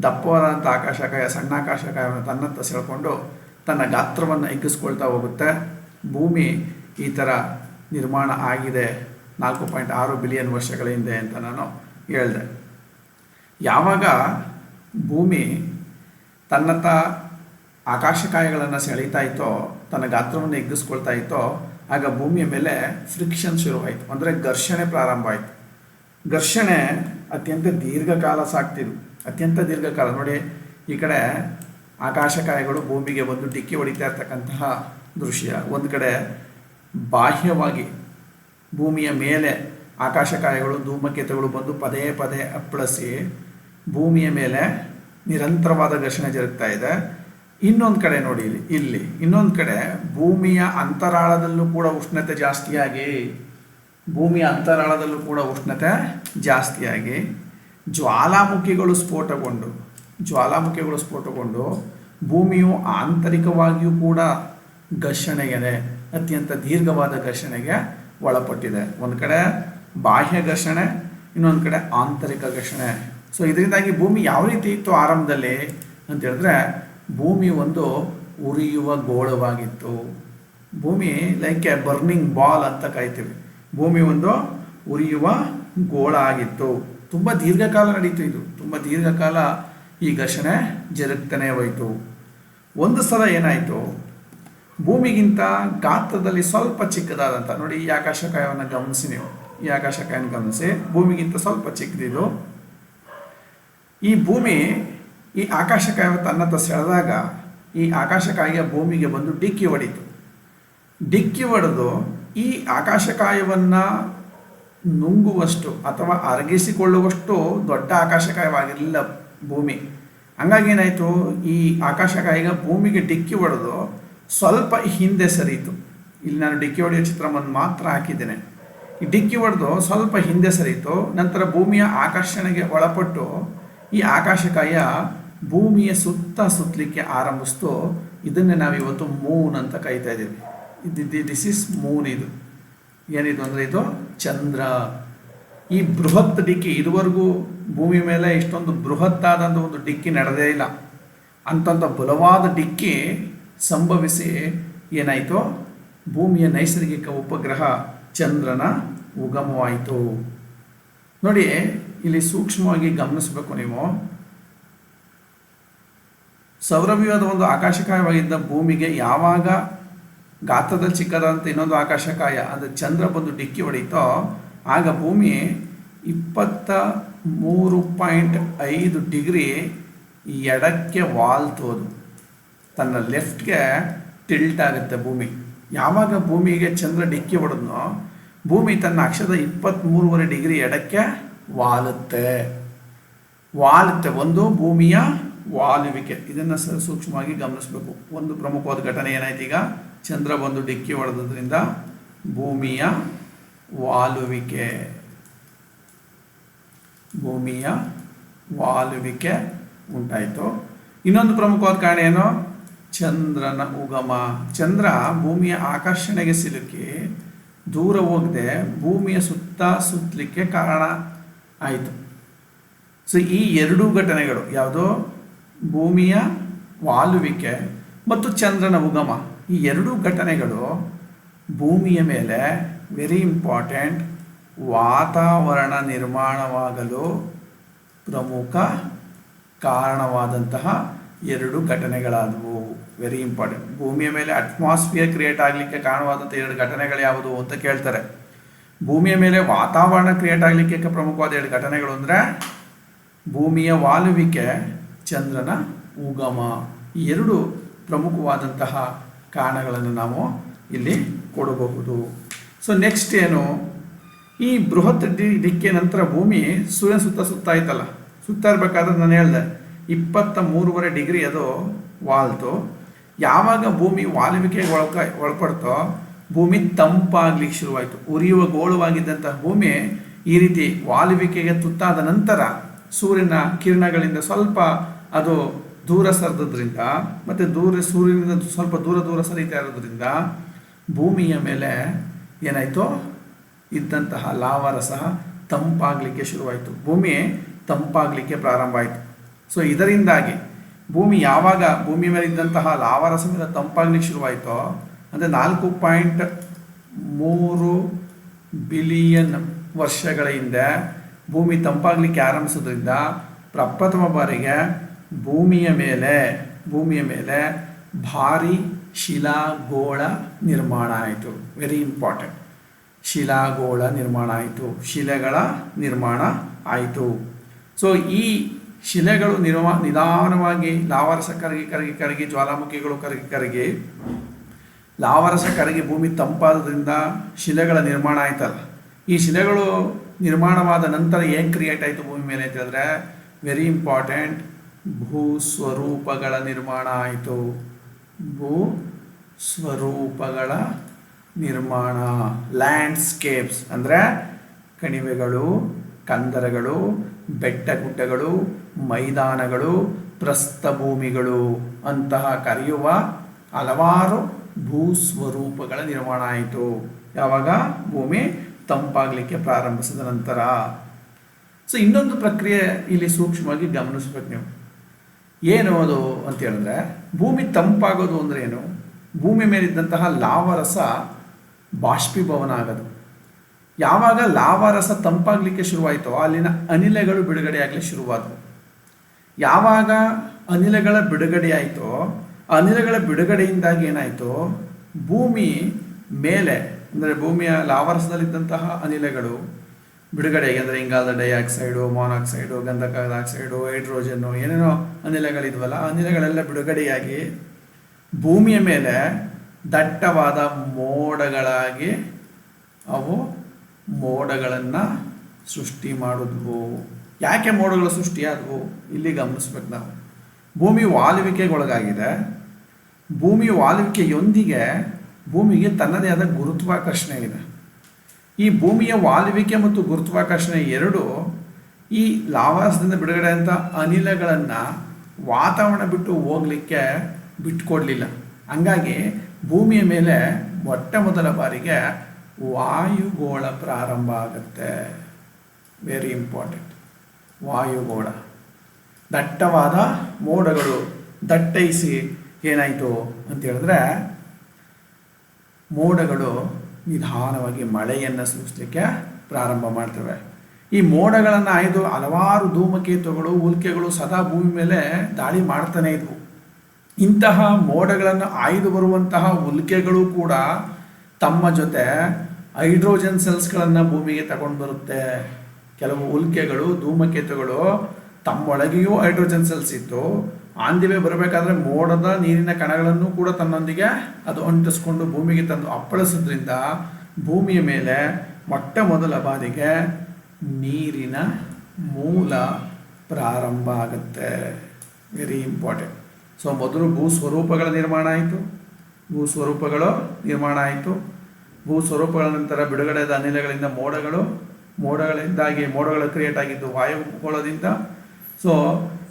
ದಪ್ಪವಾದಂಥ ಆಕಾಶಕಾಯ ಸಣ್ಣ ಆಕಾಶಕಾಯವನ್ನು ತನ್ನತ್ತ ಸೆಳ್ಕೊಂಡು ತನ್ನ ಗಾತ್ರವನ್ನು ಹಿಗ್ಗಿಸ್ಕೊಳ್ತಾ ಹೋಗುತ್ತೆ. ಭೂಮಿ ಈ ಥರ ನಿರ್ಮಾಣ ಆಗಿದೆ. ನಾಲ್ಕು ಪಾಯಿಂಟ್ ಆರು ಬಿಲಿಯನ್ ವರ್ಷಗಳ ಹಿಂದೆ ಅಂತ ನಾನು ಹೇಳಿದೆ. ಯಾವಾಗ ಭೂಮಿ ತನ್ನತ್ತ ಆಕಾಶಕಾಯಗಳನ್ನು ಸೆಳೀತಾ ಇತ್ತೋ, ತನ್ನ ಗಾತ್ರವನ್ನು ಹಿಗ್ಗಿಸ್ಕೊಳ್ತಾ ಇತ್ತೋ ಆಗ ಭೂಮಿಯ ಮೇಲೆ ಫ್ರಿಕ್ಷನ್ ಶುರುವಾಯಿತು. ಅಂದರೆ ಘರ್ಷಣೆ ಪ್ರಾರಂಭ ಆಯಿತು. ಘರ್ಷಣೆ ಅತ್ಯಂತ ದೀರ್ಘಕಾಲ ಸಾಕ್ತಿದ್ವು ಅತ್ಯಂತ ದೀರ್ಘಕಾಲ. ನೋಡಿ, ಈ ಕಡೆ ಆಕಾಶಕಾಯಗಳು ಭೂಮಿಗೆ ಒಂದು ಡಿಕ್ಕಿ ಹೊಡಿತಾ ಇರ್ತಕ್ಕಂತಹ ದೃಶ್ಯ. ಒಂದು ಕಡೆ ಬಾಹ್ಯವಾಗಿ ಭೂಮಿಯ ಮೇಲೆ ಆಕಾಶಕಾಯಗಳು, ಧೂಮಕೇತುಗಳು ಬಂದು ಪದೇ ಪದೇ ಅಪ್ಪಳಿಸಿ ಭೂಮಿಯ ಮೇಲೆ ನಿರಂತರವಾದ ಘರ್ಷಣೆ ಜರುಗ್ತಾ ಇದೆ. ಇನ್ನೊಂದು ಕಡೆ ನೋಡಿ ಇಲ್ಲಿ ಇನ್ನೊಂದು ಕಡೆ ಭೂಮಿಯ ಅಂತರಾಳದಲ್ಲೂ ಕೂಡ ಉಷ್ಣತೆ ಜಾಸ್ತಿಯಾಗಿ, ಭೂಮಿಯ ಅಂತರಾಳದಲ್ಲೂ ಕೂಡ ಉಷ್ಣತೆ ಜಾಸ್ತಿಯಾಗಿ, ಜ್ವಾಲಾಮುಖಿಗಳು ಸ್ಫೋಟಗೊಂಡು ಜ್ವಾಲಾಮುಖಿಗಳು ಸ್ಫೋಟಗೊಂಡು ಭೂಮಿಯು ಆಂತರಿಕವಾಗಿಯೂ ಕೂಡ ಘರ್ಷಣೆಗೆ ಅತ್ಯಂತ ದೀರ್ಘವಾದ ಘರ್ಷಣೆಗೆ ಒಳಪಟ್ಟಿದೆ. ಒಂದು ಕಡೆ ಬಾಹ್ಯ ಘರ್ಷಣೆ, ಇನ್ನೊಂದು ಕಡೆ ಆಂತರಿಕ ಘರ್ಷಣೆ. ಸೊ ಇದರಿಂದಾಗಿ ಭೂಮಿ ಯಾವ ರೀತಿ ಇತ್ತು ಆರಂಭದಲ್ಲಿ ಅಂತ ಹೇಳಿದ್ರೆ ಭೂಮಿ ಒಂದು ಉರಿಯುವ ಗೋಳವಾಗಿತ್ತು. ಭೂಮಿ ಲೈಕ್ ಎ ಬರ್ನಿಂಗ್ ಬಾಲ್ ಅಂತ ಕಾಯ್ತೀವಿ ಭೂಮಿ ಒಂದು ಉರಿಯುವ ಗೋಳ ಆಗಿತ್ತು. ತುಂಬ ದೀರ್ಘಕಾಲ ನಡೀತು ಇದು. ತುಂಬ ದೀರ್ಘಕಾಲ ಈ ಘರ್ಷಣೆ ಜರುಗ್ತಾನೆ ಹೋಯಿತು. ಒಂದು ಸಲ ಏನಾಯಿತು? ಭೂಮಿಗಿಂತ ಗಾತ್ರದಲ್ಲಿ ಸ್ವಲ್ಪ ಚಿಕ್ಕದಾದಂಥ ನೋಡಿ ಈ ಆಕಾಶಕಾಯವನ್ನು ಗಮನಿಸಿ ನೀವು. ಈ ಆಕಾಶಕಾಯನ್ನು ಗಮನಿಸಿ. ಭೂಮಿಗಿಂತ ಸ್ವಲ್ಪ ಚಿಕ್ಕದಿದು. ಈ ಭೂಮಿ ಈ ಆಕಾಶಕಾಯ ತನ್ನತ್ತ ಸೆಳೆದಾಗ ಈ ಆಕಾಶಕಾಯಿಯ ಭೂಮಿಗೆ ಬಂದು ಡಿಕ್ಕಿ ಹೊಡಿತು. ಡಿಕ್ಕಿ ಹೊಡೆದು ಈ ಆಕಾಶಕಾಯವನ್ನು ನುಂಗುವಷ್ಟು ಅಥವಾ ಅರಗಿಸಿಕೊಳ್ಳುವಷ್ಟು ದೊಡ್ಡ ಆಕಾಶಕಾಯವಾಗಿರಲಿಲ್ಲ ಭೂಮಿ. ಹಂಗಾಗಿ ಏನಾಯಿತು? ಈ ಆಕಾಶಕಾಯಿಗೆ ಭೂಮಿಗೆ ಡಿಕ್ಕಿ ಹೊಡೆದು ಸ್ವಲ್ಪ ಹಿಂದೆ ಸರಿಯಿತು. ಇಲ್ಲಿ ನಾನು ಡಿಕ್ಕಿ ಹೊಡೆಯೋ ಚಿತ್ರವನ್ನು ಮಾತ್ರ ಹಾಕಿದ್ದೇನೆ. ಈ ಡಿಕ್ಕಿ ಹೊಡೆದು ಸ್ವಲ್ಪ ಹಿಂದೆ ಸರಿಯಿತು. ನಂತರ ಭೂಮಿಯ ಆಕರ್ಷಣೆಗೆ ಒಳಪಟ್ಟು ಈ ಆಕಾಶಕಾಯ ಭೂಮಿಯ ಸುತ್ತ ಸುತ್ತಲಿಕ್ಕೆ ಆರಂಭಿಸ್ತು. ಇದನ್ನೇ ನಾವಿವತ್ತು ಮೂನ್ ಅಂತ ಕರಿತಾ ಇದ್ದೀವಿ. ಇದು ದಿಸ್ ಇಸ್ ಮೂನ್ ಇದು. ಏನಿದು ಅಂದರೆ ಇದು ಚಂದ್ರ. ಈ ಬೃಹತ್ ಡಿಕ್ಕಿ ಇದುವರೆಗೂ ಭೂಮಿ ಮೇಲೆ ಇಷ್ಟೊಂದು ಬೃಹತ್ತಾದಂಥ ಒಂದು ಡಿಕ್ಕಿ ನಡೆದೇ ಇಲ್ಲ. ಅಂತಂಥ ಬಲವಾದ ಡಿಕ್ಕಿ ಸಂಭವಿಸಿ ಏನಾಯಿತು? ಭೂಮಿಯ ನೈಸರ್ಗಿಕ ಉಪಗ್ರಹ ಚಂದ್ರನ ಉಗಮವಾಯಿತು. ನೋಡಿ, ಇಲ್ಲಿ ಸೂಕ್ಷ್ಮವಾಗಿ ಗಮನಿಸಬೇಕು ನೀವು. ಸೌರವ್ಯೂಹದ ಒಂದು ಆಕಾಶಕಾಯವಾಗಿದ್ದ ಭೂಮಿಗೆ ಯಾವಾಗ ಗಾತ್ರದಲ್ಲಿ ಚಿಕ್ಕದಂತ ಇನ್ನೊಂದು ಆಕಾಶಕಾಯ ಅಂದರೆ ಚಂದ್ರ ಬಂದು ಡಿಕ್ಕಿ ಹೊಡೀತೋ, ಆಗ ಭೂಮಿ ಇಪ್ಪತ್ತ ಮೂರು ಪಾಯಿಂಟ್ ಐದು ಡಿಗ್ರಿ ಎಡಕ್ಕೆ ವಾಲ್ತೋದು ತನ್ನ ಲೆಫ್ಟ್ಗೆ ಟಿಲ್ಟ್ ಆಗುತ್ತೆ ಭೂಮಿ. ಯಾವಾಗ ಭೂಮಿಗೆ ಚಂದ್ರ ಡಿಕ್ಕಿ ಹೊಡೆದ್ನೋ, ಭೂಮಿ ತನ್ನ ಅಕ್ಷದ ಇಪ್ಪತ್ತ್ಮೂರುವರೆ ಡಿಗ್ರಿ ಎಡಕ್ಕೆ ವಾಲುತ್ತೆ. ವಾಲುತ್ತೆ ಒಂದು ಭೂಮಿಯ ವಾಲುವಿಕೆ. ಇದನ್ನು ಸ ಸೂಕ್ಷ್ಮವಾಗಿ ಗಮನಿಸಬೇಕು. ಒಂದು ಪ್ರಮುಖವಾದ ಘಟನೆ ಏನಾಯ್ತು ಈಗ? ಚಂದ್ರ ಬಂದು ಡಿಕ್ಕಿ ಹೊಡೆದ್ರಿಂದ ಭೂಮಿಯ ವಾಲುವಿಕೆ. ಭೂಮಿಯ ವಾಲುವಿಕೆ ಉಂಟಾಯಿತು. ಇನ್ನೊಂದು ಪ್ರಮುಖವಾದ ಕಾರಣ ಏನು? ಚಂದ್ರನ ಉಗಮ. ಚಂದ್ರ ಭೂಮಿಯ ಆಕರ್ಷಣೆಗೆ ಸಿಲುಕಿ ದೂರ ಹೋಗದೆ ಭೂಮಿಯ ಸುತ್ತ ಸುತ್ತಲಿಕ್ಕೆ ಕಾರಣ ಆಯಿತು. ಸೊ ಈ ಎರಡೂ ಘಟನೆಗಳು ಯಾವುದೋ? ಭೂಮಿಯ ವಾಲುವಿಕೆ ಮತ್ತು ಚಂದ್ರನ ಉಗಮ. ಈ ಎರಡೂ ಘಟನೆಗಳು ಭೂಮಿಯ ಮೇಲೆ ವೆರಿ ಇಂಪಾರ್ಟೆಂಟ್ ವಾತಾವರಣ ನಿರ್ಮಾಣವಾಗಲು ಪ್ರಮುಖ ಕಾರಣವಾದಂತಹ ಎರಡು ಘಟನೆಗಳಾದವು. ವೆರಿ ಇಂಪಾರ್ಟೆಂಟ್ ಭೂಮಿಯ ಮೇಲೆ ಅಟ್ಮಾಸ್ಫಿಯರ್ ಕ್ರಿಯೇಟ್ ಆಗಲಿಕ್ಕೆ ಕಾರಣವಾದಂಥ ಎರಡು ಘಟನೆಗಳು ಯಾವುದು ಅಂತ ಕೇಳ್ತಾರೆ. ಭೂಮಿಯ ಮೇಲೆ ವಾತಾವರಣ ಕ್ರಿಯೇಟ್ ಆಗಲಿಕ್ಕೆ ಪ್ರಮುಖವಾದ ಎರಡು ಘಟನೆಗಳು ಅಂದರೆ ಭೂಮಿಯ ವಾಲುವಿಕೆ ಚಂದ್ರನ ಉಗಮ. ಈ ಎರಡು ಪ್ರಮುಖವಾದಂತಹ ಕಾರಣಗಳನ್ನು ನಾವು ಇಲ್ಲಿ ಕೊಡಬಹುದು. ಸೊ ನೆಕ್ಸ್ಟ್ ಏನು? ಈ ಬೃಹತ್ ದಿಕ್ಕೆ ನಂತರ ಭೂಮಿ ಸೂರ್ಯನ ಸುತ್ತ ಸುತ್ತ ಆಯ್ತಲ್ಲ. ಸುತ್ತ ಇರಬೇಕಾದ್ರೆ ನಾನು ಹೇಳಿದೆ, ಇಪ್ಪತ್ತ ಮೂರುವರೆ ಡಿಗ್ರಿ ಅದು ವಾಲ್ತು. ಯಾವಾಗ ಭೂಮಿ ವಾಲುವಿಕೆಗೆ ಒಳಕ, ಒಳಪಡ್ತೋ, ಭೂಮಿ ತಂಪಾಗ್ಲಿಕ್ಕೆ ಶುರುವಾಯಿತು. ಉರಿಯುವ ಗೋಳವಾಗಿದ್ದಂತಹ ಭೂಮಿ ಈ ರೀತಿ ವಾಲುವಿಕೆಗೆ ತುತ್ತಾದ ನಂತರ ಸೂರ್ಯನ ಕಿರಣಗಳಿಂದ ಸ್ವಲ್ಪ ಅದು ದೂರ ಸರಿದ್ರಿಂದ ಮತ್ತು ದೂರ ಸೂರ್ಯನಿಂದ ಸ್ವಲ್ಪ ದೂರ ದೂರ ಸರಿತಾ ಇರೋದ್ರಿಂದ ಭೂಮಿಯ ಮೇಲೆ ಏನಾಯಿತು? ಇದ್ದಂತಹ ಸಹ ತಂಪಾಗಲಿಕ್ಕೆ ಶುರುವಾಯಿತು. ಭೂಮಿ ತಂಪಾಗಲಿಕ್ಕೆ ಪ್ರಾರಂಭ ಆಯಿತು. ಸೊ ಇದರಿಂದಾಗಿ ಭೂಮಿ ಯಾವಾಗ ಭೂಮಿ ಮೇಲೆ ಇದ್ದಂತಹ ಲಾವಾರಸದಿಂದ ತಂಪಾಗ್ಲಿಕ್ಕೆ ಶುರುವಾಯಿತೋ, ಅಂದರೆ ನಾಲ್ಕು ಪಾಯಿಂಟ್ ಮೂರು ಬಿಲಿಯನ್ ವರ್ಷಗಳ ಹಿಂದೆ ಭೂಮಿ ತಂಪಾಗಲಿಕ್ಕೆ ಆರಂಭಿಸೋದ್ರಿಂದ ಪ್ರಪ್ರಥಮ ಬಾರಿಗೆ ಭೂಮಿಯ ಮೇಲೆ ಭೂಮಿಯ ಮೇಲೆ ಭಾರಿ ಶಿಲಾಗೋಳ ನಿರ್ಮಾಣ ಆಯಿತು. ವೆರಿ ಇಂಪಾರ್ಟೆಂಟ್ ಶಿಲಾಗೋಳ ನಿರ್ಮಾಣ ಆಯಿತು. ಶಿಲೆಗಳ ನಿರ್ಮಾಣ ಆಯಿತು. ಸೊ ಈ ಶಿಲೆಗಳು ನಿರ್ಮಾ, ನಿಧಾನವಾಗಿ ಲಾವಾರಸ ಕರಗಿ ಕರಗಿ ಕರಗಿ, ಜ್ವಾಲಾಮುಖಿಗಳು ಕರಗಿ ಕರಗಿ, ಲಾವಾರಸ ಕರಗಿ ಭೂಮಿ ತಂಪಾದ್ರಿಂದ ಶಿಲೆಗಳ ನಿರ್ಮಾಣ ಆಯ್ತಲ್ಲ. ಈ ಶಿಲೆಗಳು ನಿರ್ಮಾಣವಾದ ನಂತರ ಏನು ಕ್ರಿಯೇಟ್ ಆಯಿತು ಭೂಮಿ ಮೇಲೆ ಅಂತ ಹೇಳಿದ್ರೆ ವೆರಿ ಇಂಪಾರ್ಟೆಂಟ್ ಭೂ ಸ್ವರೂಪಗಳ ನಿರ್ಮಾಣ ಆಯಿತು. ಭೂ ಸ್ವರೂಪಗಳ ನಿರ್ಮಾಣ. ಲ್ಯಾಂಡ್ಸ್ಕೇಪ್ಸ್ ಅಂದರೆ ಕಣಿವೆಗಳು, ಕಂದರಗಳು ಬೆಟ್ಟ ಗುಡ್ಡಗಳು ಮೈದಾನಗಳು, ಪ್ರಸ್ಥಭೂಮಿಗಳು ಅಂತಹ ಕರೆಯುವ ಹಲವಾರು ಭೂ ಸ್ವರೂಪಗಳ ನಿರ್ಮಾಣ ಆಯಿತು. ಯಾವಾಗ? ಭೂಮಿ ತಂಪಾಗಲಿಕ್ಕೆ ಪ್ರಾರಂಭಿಸಿದ ನಂತರ ಸೊ ಇನ್ನೊಂದು ಪ್ರಕ್ರಿಯೆ ಇಲ್ಲಿ ಸೂಕ್ಷ್ಮವಾಗಿ ಗಮನಿಸ್ಬೇಕು ನೀವು. ಏನು ಅದು ಅಂತ ಹೇಳಿದ್ರೆ, ಭೂಮಿ ತಂಪಾಗೋದು ಅಂದ್ರೆ ಏನು? ಭೂಮಿ ಮೇಲಿದ್ದಂತಹ ಲಾವರಸ ಬಾಷ್ಪೀಭವನ ಆಗೋದು. ಯಾವಾಗ ಲಾವರಸ ತಂಪಾಗಲಿಕ್ಕೆ ಶುರುವಾಯಿತೋ, ಅಲ್ಲಿನ ಅನಿಲಗಳು ಬಿಡುಗಡೆ ಆಗಲಿಕ್ಕೆ ಶುರುವಾದವು. ಯಾವಾಗ ಅನಿಲಗಳ ಬಿಡುಗಡೆಯಾಯಿತೋ ಅನಿಲಗಳ ಬಿಡುಗಡೆಯಿಂದಾಗಿ ಏನಾಯಿತು, ಭೂಮಿ ಮೇಲೆ ಅಂದರೆ ಭೂಮಿಯ ಲಾವರಸದಲ್ಲಿದ್ದಂತಹ ಅನಿಲಗಳು, ಬಿಡುಗಡೆಗೆ ಅಂದರೆ ಇಂಗಾಲದ ಡೈಆಕ್ಸೈಡು, ಮಾನಾಕ್ಸೈಡು, ಗಂಧಕದ ಆಕ್ಸೈಡು, ಹೈಡ್ರೋಜನ್ನು, ಏನೇನೋ ಅನಿಲಗಳಿದ್ವಲ್ಲ ಅನಿಲಗಳೆಲ್ಲ ಬಿಡುಗಡೆಯಾಗಿ ಭೂಮಿಯ ಮೇಲೆ ದಟ್ಟವಾದ ಮೋಡಗಳಾಗಿ ಅವು ಮೋಡಗಳನ್ನು ಸೃಷ್ಟಿ ಮಾಡಿದ್ವು. ಯಾಕೆ ಮೋಡಗಳು ಸೃಷ್ಟಿಯಾದವು? ಇಲ್ಲಿ ಗಮನಿಸ್ಬೇಕು ನಾವು. ಭೂಮಿ ವಾಲುವಿಕೆಗೊಳಗಾಗಿದೆ. ಭೂಮಿ ವಾಲುವಿಕೆಯೊಂದಿಗೆ ಭೂಮಿಗೆ ತನ್ನದೇ ಆದ ಗುರುತ್ವಾಕರ್ಷಣೆ ಇದೆ. ಈ ಭೂಮಿಯ ವಾಲ್ವಿಕೆ ಮತ್ತು ಗುರುತ್ವಾಕರ್ಷಣೆ ಎರಡು ಈ ಲಾವಾಸದಿಂದ ಬಿಡುಗಡೆ ಅಂತ ಅನಿಲಗಳನ್ನು ವಾತಾವರಣ ಬಿಟ್ಟು ಹೋಗಲಿಕ್ಕೆ ಬಿಟ್ಕೊಡ್ಲಿಲ್ಲ. ಹಂಗಾಗಿ ಭೂಮಿಯ ಮೇಲೆ ಮೊಟ್ಟ ಮೊದಲ ಬಾರಿಗೆ ವಾಯುಗೋಳ ಪ್ರಾರಂಭ ಆಗುತ್ತೆ. ವೆರಿ ಇಂಪಾರ್ಟೆಂಟ್ ವಾಯುಗೋಳ. ದಟ್ಟವಾದ ಮೋಡಗಳು ದಟ್ಟೈಸಿ ಏನಾಯಿತು ಅಂತ ಹೇಳಿದ್ರೆ ಮೋಡಗಳು ನಿಧಾನವಾಗಿ ಮಳೆಯನ್ನು ಸೃಷ್ಟಿಸಲಿಕ್ಕೆ ಪ್ರಾರಂಭ ಮಾಡ್ತವೆ. ಈ ಮೋಡಗಳನ್ನು ಆಯ್ದು ಹಲವಾರು ಧೂಮಕೇತುಗಳು, ಉಲ್ಕೆಗಳು ಸದಾ ಭೂಮಿ ಮೇಲೆ ದಾಳಿ ಮಾಡ್ತಾನೆ ಇದ್ವು. ಇಂತಹ ಮೋಡಗಳನ್ನು ಆಯ್ದು ಬರುವಂತಹ ಉಲ್ಕೆಗಳು ಕೂಡ ತಮ್ಮ ಜೊತೆ ಹೈಡ್ರೋಜನ್ ಸೆಲ್ಸ್ಗಳನ್ನು ಭೂಮಿಗೆ ತಗೊಂಡು ಬರುತ್ತೆ. ಕೆಲವು ಉಲ್ಕೆಗಳು, ಧೂಮಕೇತುಗಳು ತಮ್ಮೊಳಗೆಯೂ ಹೈಡ್ರೋಜನ್ ಸೆಲ್ಸ್ ಇತ್ತು. ಆಂದಿವೆ ಬರಬೇಕಾದ್ರೆ ಮೋಡದ ನೀರಿನ ಕಣಗಳನ್ನು ಕೂಡ ತನ್ನೊಂದಿಗೆ ಅದು ಅಂಟಿಸ್ಕೊಂಡು ಭೂಮಿಗೆ ತಂದು ಅಪ್ಪಳಿಸೋದ್ರಿಂದ ಭೂಮಿಯ ಮೇಲೆ ಮೊಟ್ಟ ಮೊದಲ ಬಾರಿಗೆ ನೀರಿನ ಮೂಲ ಪ್ರಾರಂಭ ಆಗುತ್ತೆ. ವೆರಿ ಇಂಪಾರ್ಟೆಂಟ್ ಸೊ ಮೊದಲು ಭೂ ಸ್ವರೂಪಗಳ ನಿರ್ಮಾಣ ಆಯಿತು. ಭೂ ಸ್ವರೂಪಗಳು ನಿರ್ಮಾಣ ಆಯಿತು. ಭೂ ಸ್ವರೂಪಗಳ ನಂತರ ಬಿಡುಗಡೆಯಾದ ಅನಿಲಗಳಿಂದ ಮೋಡಗಳು, ಮೋಡಗಳಿಂದಾಗಿ ಮೋಡಗಳು ಕ್ರಿಯೇಟ್ ಆಗಿದ್ದು ವಾಯುಗೋಳದಿಂದ ಸೊ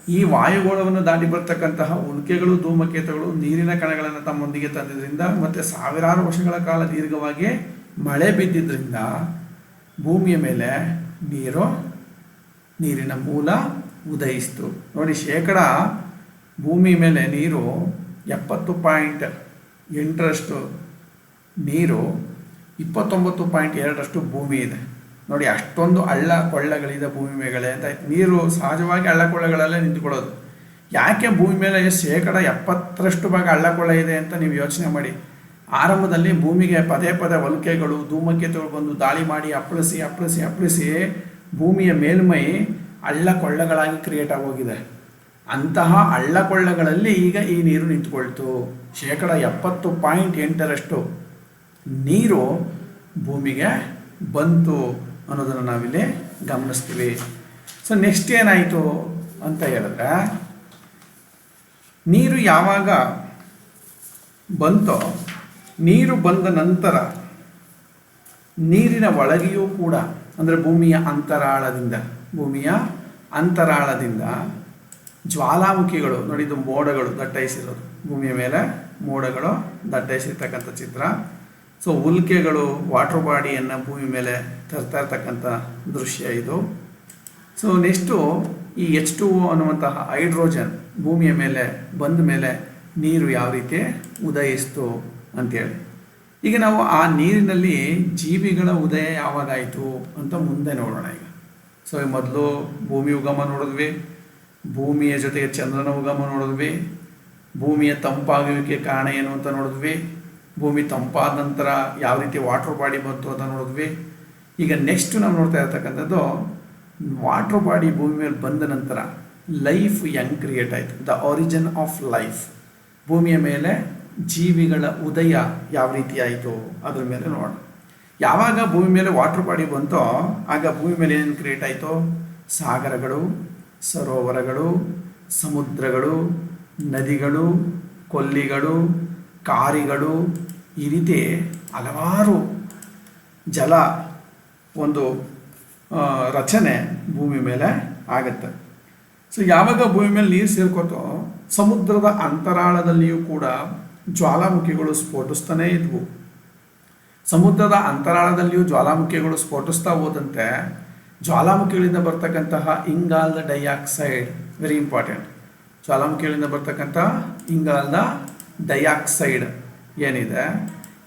ಈ ವಾಯುಗೋಳವನ್ನು ದಾಟಿ ಬರ್ತಕ್ಕಂತಹ ಉಲ್ಕೆಗಳು ಧೂಮಕೇತಗಳು ನೀರಿನ ಕಣಗಳನ್ನು ತಮ್ಮೊಂದಿಗೆ ತಂದಿದ್ದರಿಂದ ಮತ್ತು ಸಾವಿರಾರು ವರ್ಷಗಳ ಕಾಲ ದೀರ್ಘವಾಗಿ ಮಳೆ ಬಿದ್ದಿದ್ದರಿಂದ ಭೂಮಿಯ ಮೇಲೆ ನೀರು, ನೀರಿನ ಮೂಲ ಉದಯಿಸ್ತು. ನೋಡಿ, ಶೇಕಡ ಭೂಮಿ ಮೇಲೆ ನೀರು ಎಪ್ಪತ್ತು ಪಾಯಿಂಟ್ ಎಂಟರಷ್ಟು ನೀರು, ಇಪ್ಪತ್ತೊಂಬತ್ತು ಪಾಯಿಂಟ್ ಎರಡರಷ್ಟು ಭೂಮಿ ಇದೆ. ನೋಡಿ, ಅಷ್ಟೊಂದು ಹಳ್ಳ ಕೊಳ್ಳಗಳಿದೆ ಭೂಮಿ ಮೇಲೆ ಅಂತ ನೀರು ಸಹಜವಾಗಿ ಹಳ್ಳ ಕೊಳ್ಳಗಳಲ್ಲೇ ನಿಂತ್ಕೊಳ್ಳೋದು. ಯಾಕೆ ಭೂಮಿ ಮೇಲೆ ಶೇಕಡ ಎಪ್ಪತ್ತರಷ್ಟು ಭಾಗ ಹಳ್ಳ ಕೊಳ್ಳ ಇದೆ ಅಂತ ನೀವು ಯೋಚನೆ ಮಾಡಿ. ಆರಂಭದಲ್ಲಿ ಭೂಮಿಗೆ ಪದೇ ಪದೇ ವಲ್ಕೆಗಳು ಧೂಮಕೇತುಗಳು ಬಂದು ದಾಳಿ ಮಾಡಿ, ಅಪ್ಪಳಿಸಿ ಅಪ್ಪಳಿಸಿ ಅಪ್ಪಳಿಸಿ ಭೂಮಿಯ ಮೇಲ್ಮೈ ಹಳ್ಳ ಕೊಳ್ಳಗಳಾಗಿ ಕ್ರಿಯೇಟ್ ಆಗೋಗಿದೆ. ಅಂತಹ ಹಳ್ಳ ಕೊಳ್ಳಗಳಲ್ಲಿ ಈಗ ಈ ನೀರು ನಿಂತುಕೊಳ್ತು. ಶೇಕಡ ಎಪ್ಪತ್ತು ಪಾಯಿಂಟ್ ಎಂಟರಷ್ಟು ನೀರು ಭೂಮಿಗೆ ಬಂತು. ಅನ್ನೋದನ್ನು ನಾವಿಲ್ಲಿ ಗಮನಿಸ್ತೀವಿ. ಸೊ ನೆಕ್ಸ್ಟ್ ಏನಾಯಿತು ಅಂತ ಹೇಳಿದ್ರೆ, ನೀರು ಯಾವಾಗ ಬಂತೋ, ನೀರು ಬಂದ ನಂತರ ನೀರಿನ ಒಳಗೆಯೂ ಕೂಡ, ಅಂದರೆ ಭೂಮಿಯ ಅಂತರಾಳದಿಂದ ಭೂಮಿಯ ಅಂತರಾಳದಿಂದ ಜ್ವಾಲಾಮುಖಿಗಳು ನೋಡಿದ್ದು ಮೋಡಗಳು ದಟ್ಟೈಸಿರೋದು. ಭೂಮಿಯ ಮೇಲೆ ಮೋಡಗಳು ದಟ್ಟೈಸಿರ್ತಕ್ಕಂಥ ಚಿತ್ರ. ಸೊ ಉಲ್ಕೆಗಳು ವಾಟರ್ ಬಾಡಿಯನ್ನು ಭೂಮಿ ಮೇಲೆ ತರ್ತಾ ಇರ್ತಕ್ಕಂಥ ದೃಶ್ಯ ಇದು. ಸೊ ನೆಕ್ಸ್ಟು ಈ ಎಚ್ ಟು ಅನ್ನುವಂತಹ ಹೈಡ್ರೋಜನ್ ಭೂಮಿಯ ಮೇಲೆ ಬಂದ ಮೇಲೆ ನೀರು ಯಾವ ರೀತಿ ಉದಯಿಸ್ತು ಅಂತೇಳಿ. ಈಗ ನಾವು ಆ ನೀರಿನಲ್ಲಿ ಜೀವಿಗಳ ಉದಯ ಯಾವಾಗಾಯಿತು ಅಂತ ಮುಂದೆ ನೋಡೋಣ ಈಗ. ಸೊ ಮೊದಲು ಭೂಮಿ ಉಗಮ ನೋಡಿದ್ವಿ, ಭೂಮಿಯ ಜೊತೆಗೆ ಚಂದ್ರನ ಉಗಮ ನೋಡಿದ್ವಿ, ಭೂಮಿಯ ತಂಪಾಗುವಿಕೆ ಕಾರಣ ಏನು ಅಂತ ನೋಡಿದ್ವಿ ಭೂಮಿ ತಂಪಾದ ನಂತರ ಯಾವ ರೀತಿ ವಾಟರ್ ಬಾಡಿ ಬಂತು ಅಂತ ನೋಡಿದ್ವಿ. ಈಗ ನೆಕ್ಸ್ಟ್ ನಾವು ನೋಡ್ತಾ ಇರ್ತಕ್ಕಂಥದ್ದು ವಾಟರ್ ಬಾಡಿ ಭೂಮಿ ಮೇಲೆ ಬಂದ ನಂತರ ಲೈಫ್ ಹೆಂಗ್ ಕ್ರಿಯೇಟ್ ಆಯಿತು. ದ ಒರಿಜಿನ್ ಆಫ್ ಲೈಫ್ ಭೂಮಿಯ ಮೇಲೆ ಜೀವಿಗಳ ಉದಯ ಯಾವ ರೀತಿ ಆಯಿತು ಅದ್ರ ಮೇಲೆ ನೋಡೋಣ. ಯಾವಾಗ ಭೂಮಿ ಮೇಲೆ ವಾಟರ್ ಬಾಡಿ ಬಂತೋ, ಆಗ ಭೂಮಿ ಮೇಲೆ ಏನೇನು ಕ್ರಿಯೇಟ್ ಆಯಿತು? ಸಾಗರಗಳು, ಸರೋವರಗಳು, ಸಮುದ್ರಗಳು, ನದಿಗಳು, ಕೊಲ್ಲಿಗಳು ಕಾರಿಗಳು ಈ ರೀತಿ ಹಲವಾರು ಜಲ ಒಂದು ರಚನೆ ಭೂಮಿ ಮೇಲೆ ಆಗುತ್ತೆ. ಸೊ ಯಾವಾಗ ಭೂಮಿ ಮೇಲೆ ನೀರು ಸೇರ್ಕೋತೋ ಸಮುದ್ರದ ಅಂತರಾಳದಲ್ಲಿಯೂ ಕೂಡ ಜ್ವಾಲಾಮುಖಿಗಳು ಸ್ಫೋಟಿಸ್ತಾನೇ ಇದ್ವು. ಸಮುದ್ರದ ಅಂತರಾಳದಲ್ಲಿಯೂ ಜ್ವಾಲಾಮುಖಿಗಳು ಸ್ಫೋಟಿಸ್ತಾ ಹೋದಂತೆ ಜ್ವಾಲಾಮುಖಿಗಳಿಂದ ಬರ್ತಕ್ಕಂತಹ ಇಂಗಾಲದ ಡೈಆಕ್ಸೈಡ್ ವೆರಿ ಇಂಪಾರ್ಟೆಂಟ್ ಜ್ವಾಲಾಮುಖಿಗಳಿಂದ ಬರ್ತಕ್ಕಂಥ ಇಂಗಾಲದ ಡೈಆಕ್ಸೈಡ್ ಏನಿದೆ,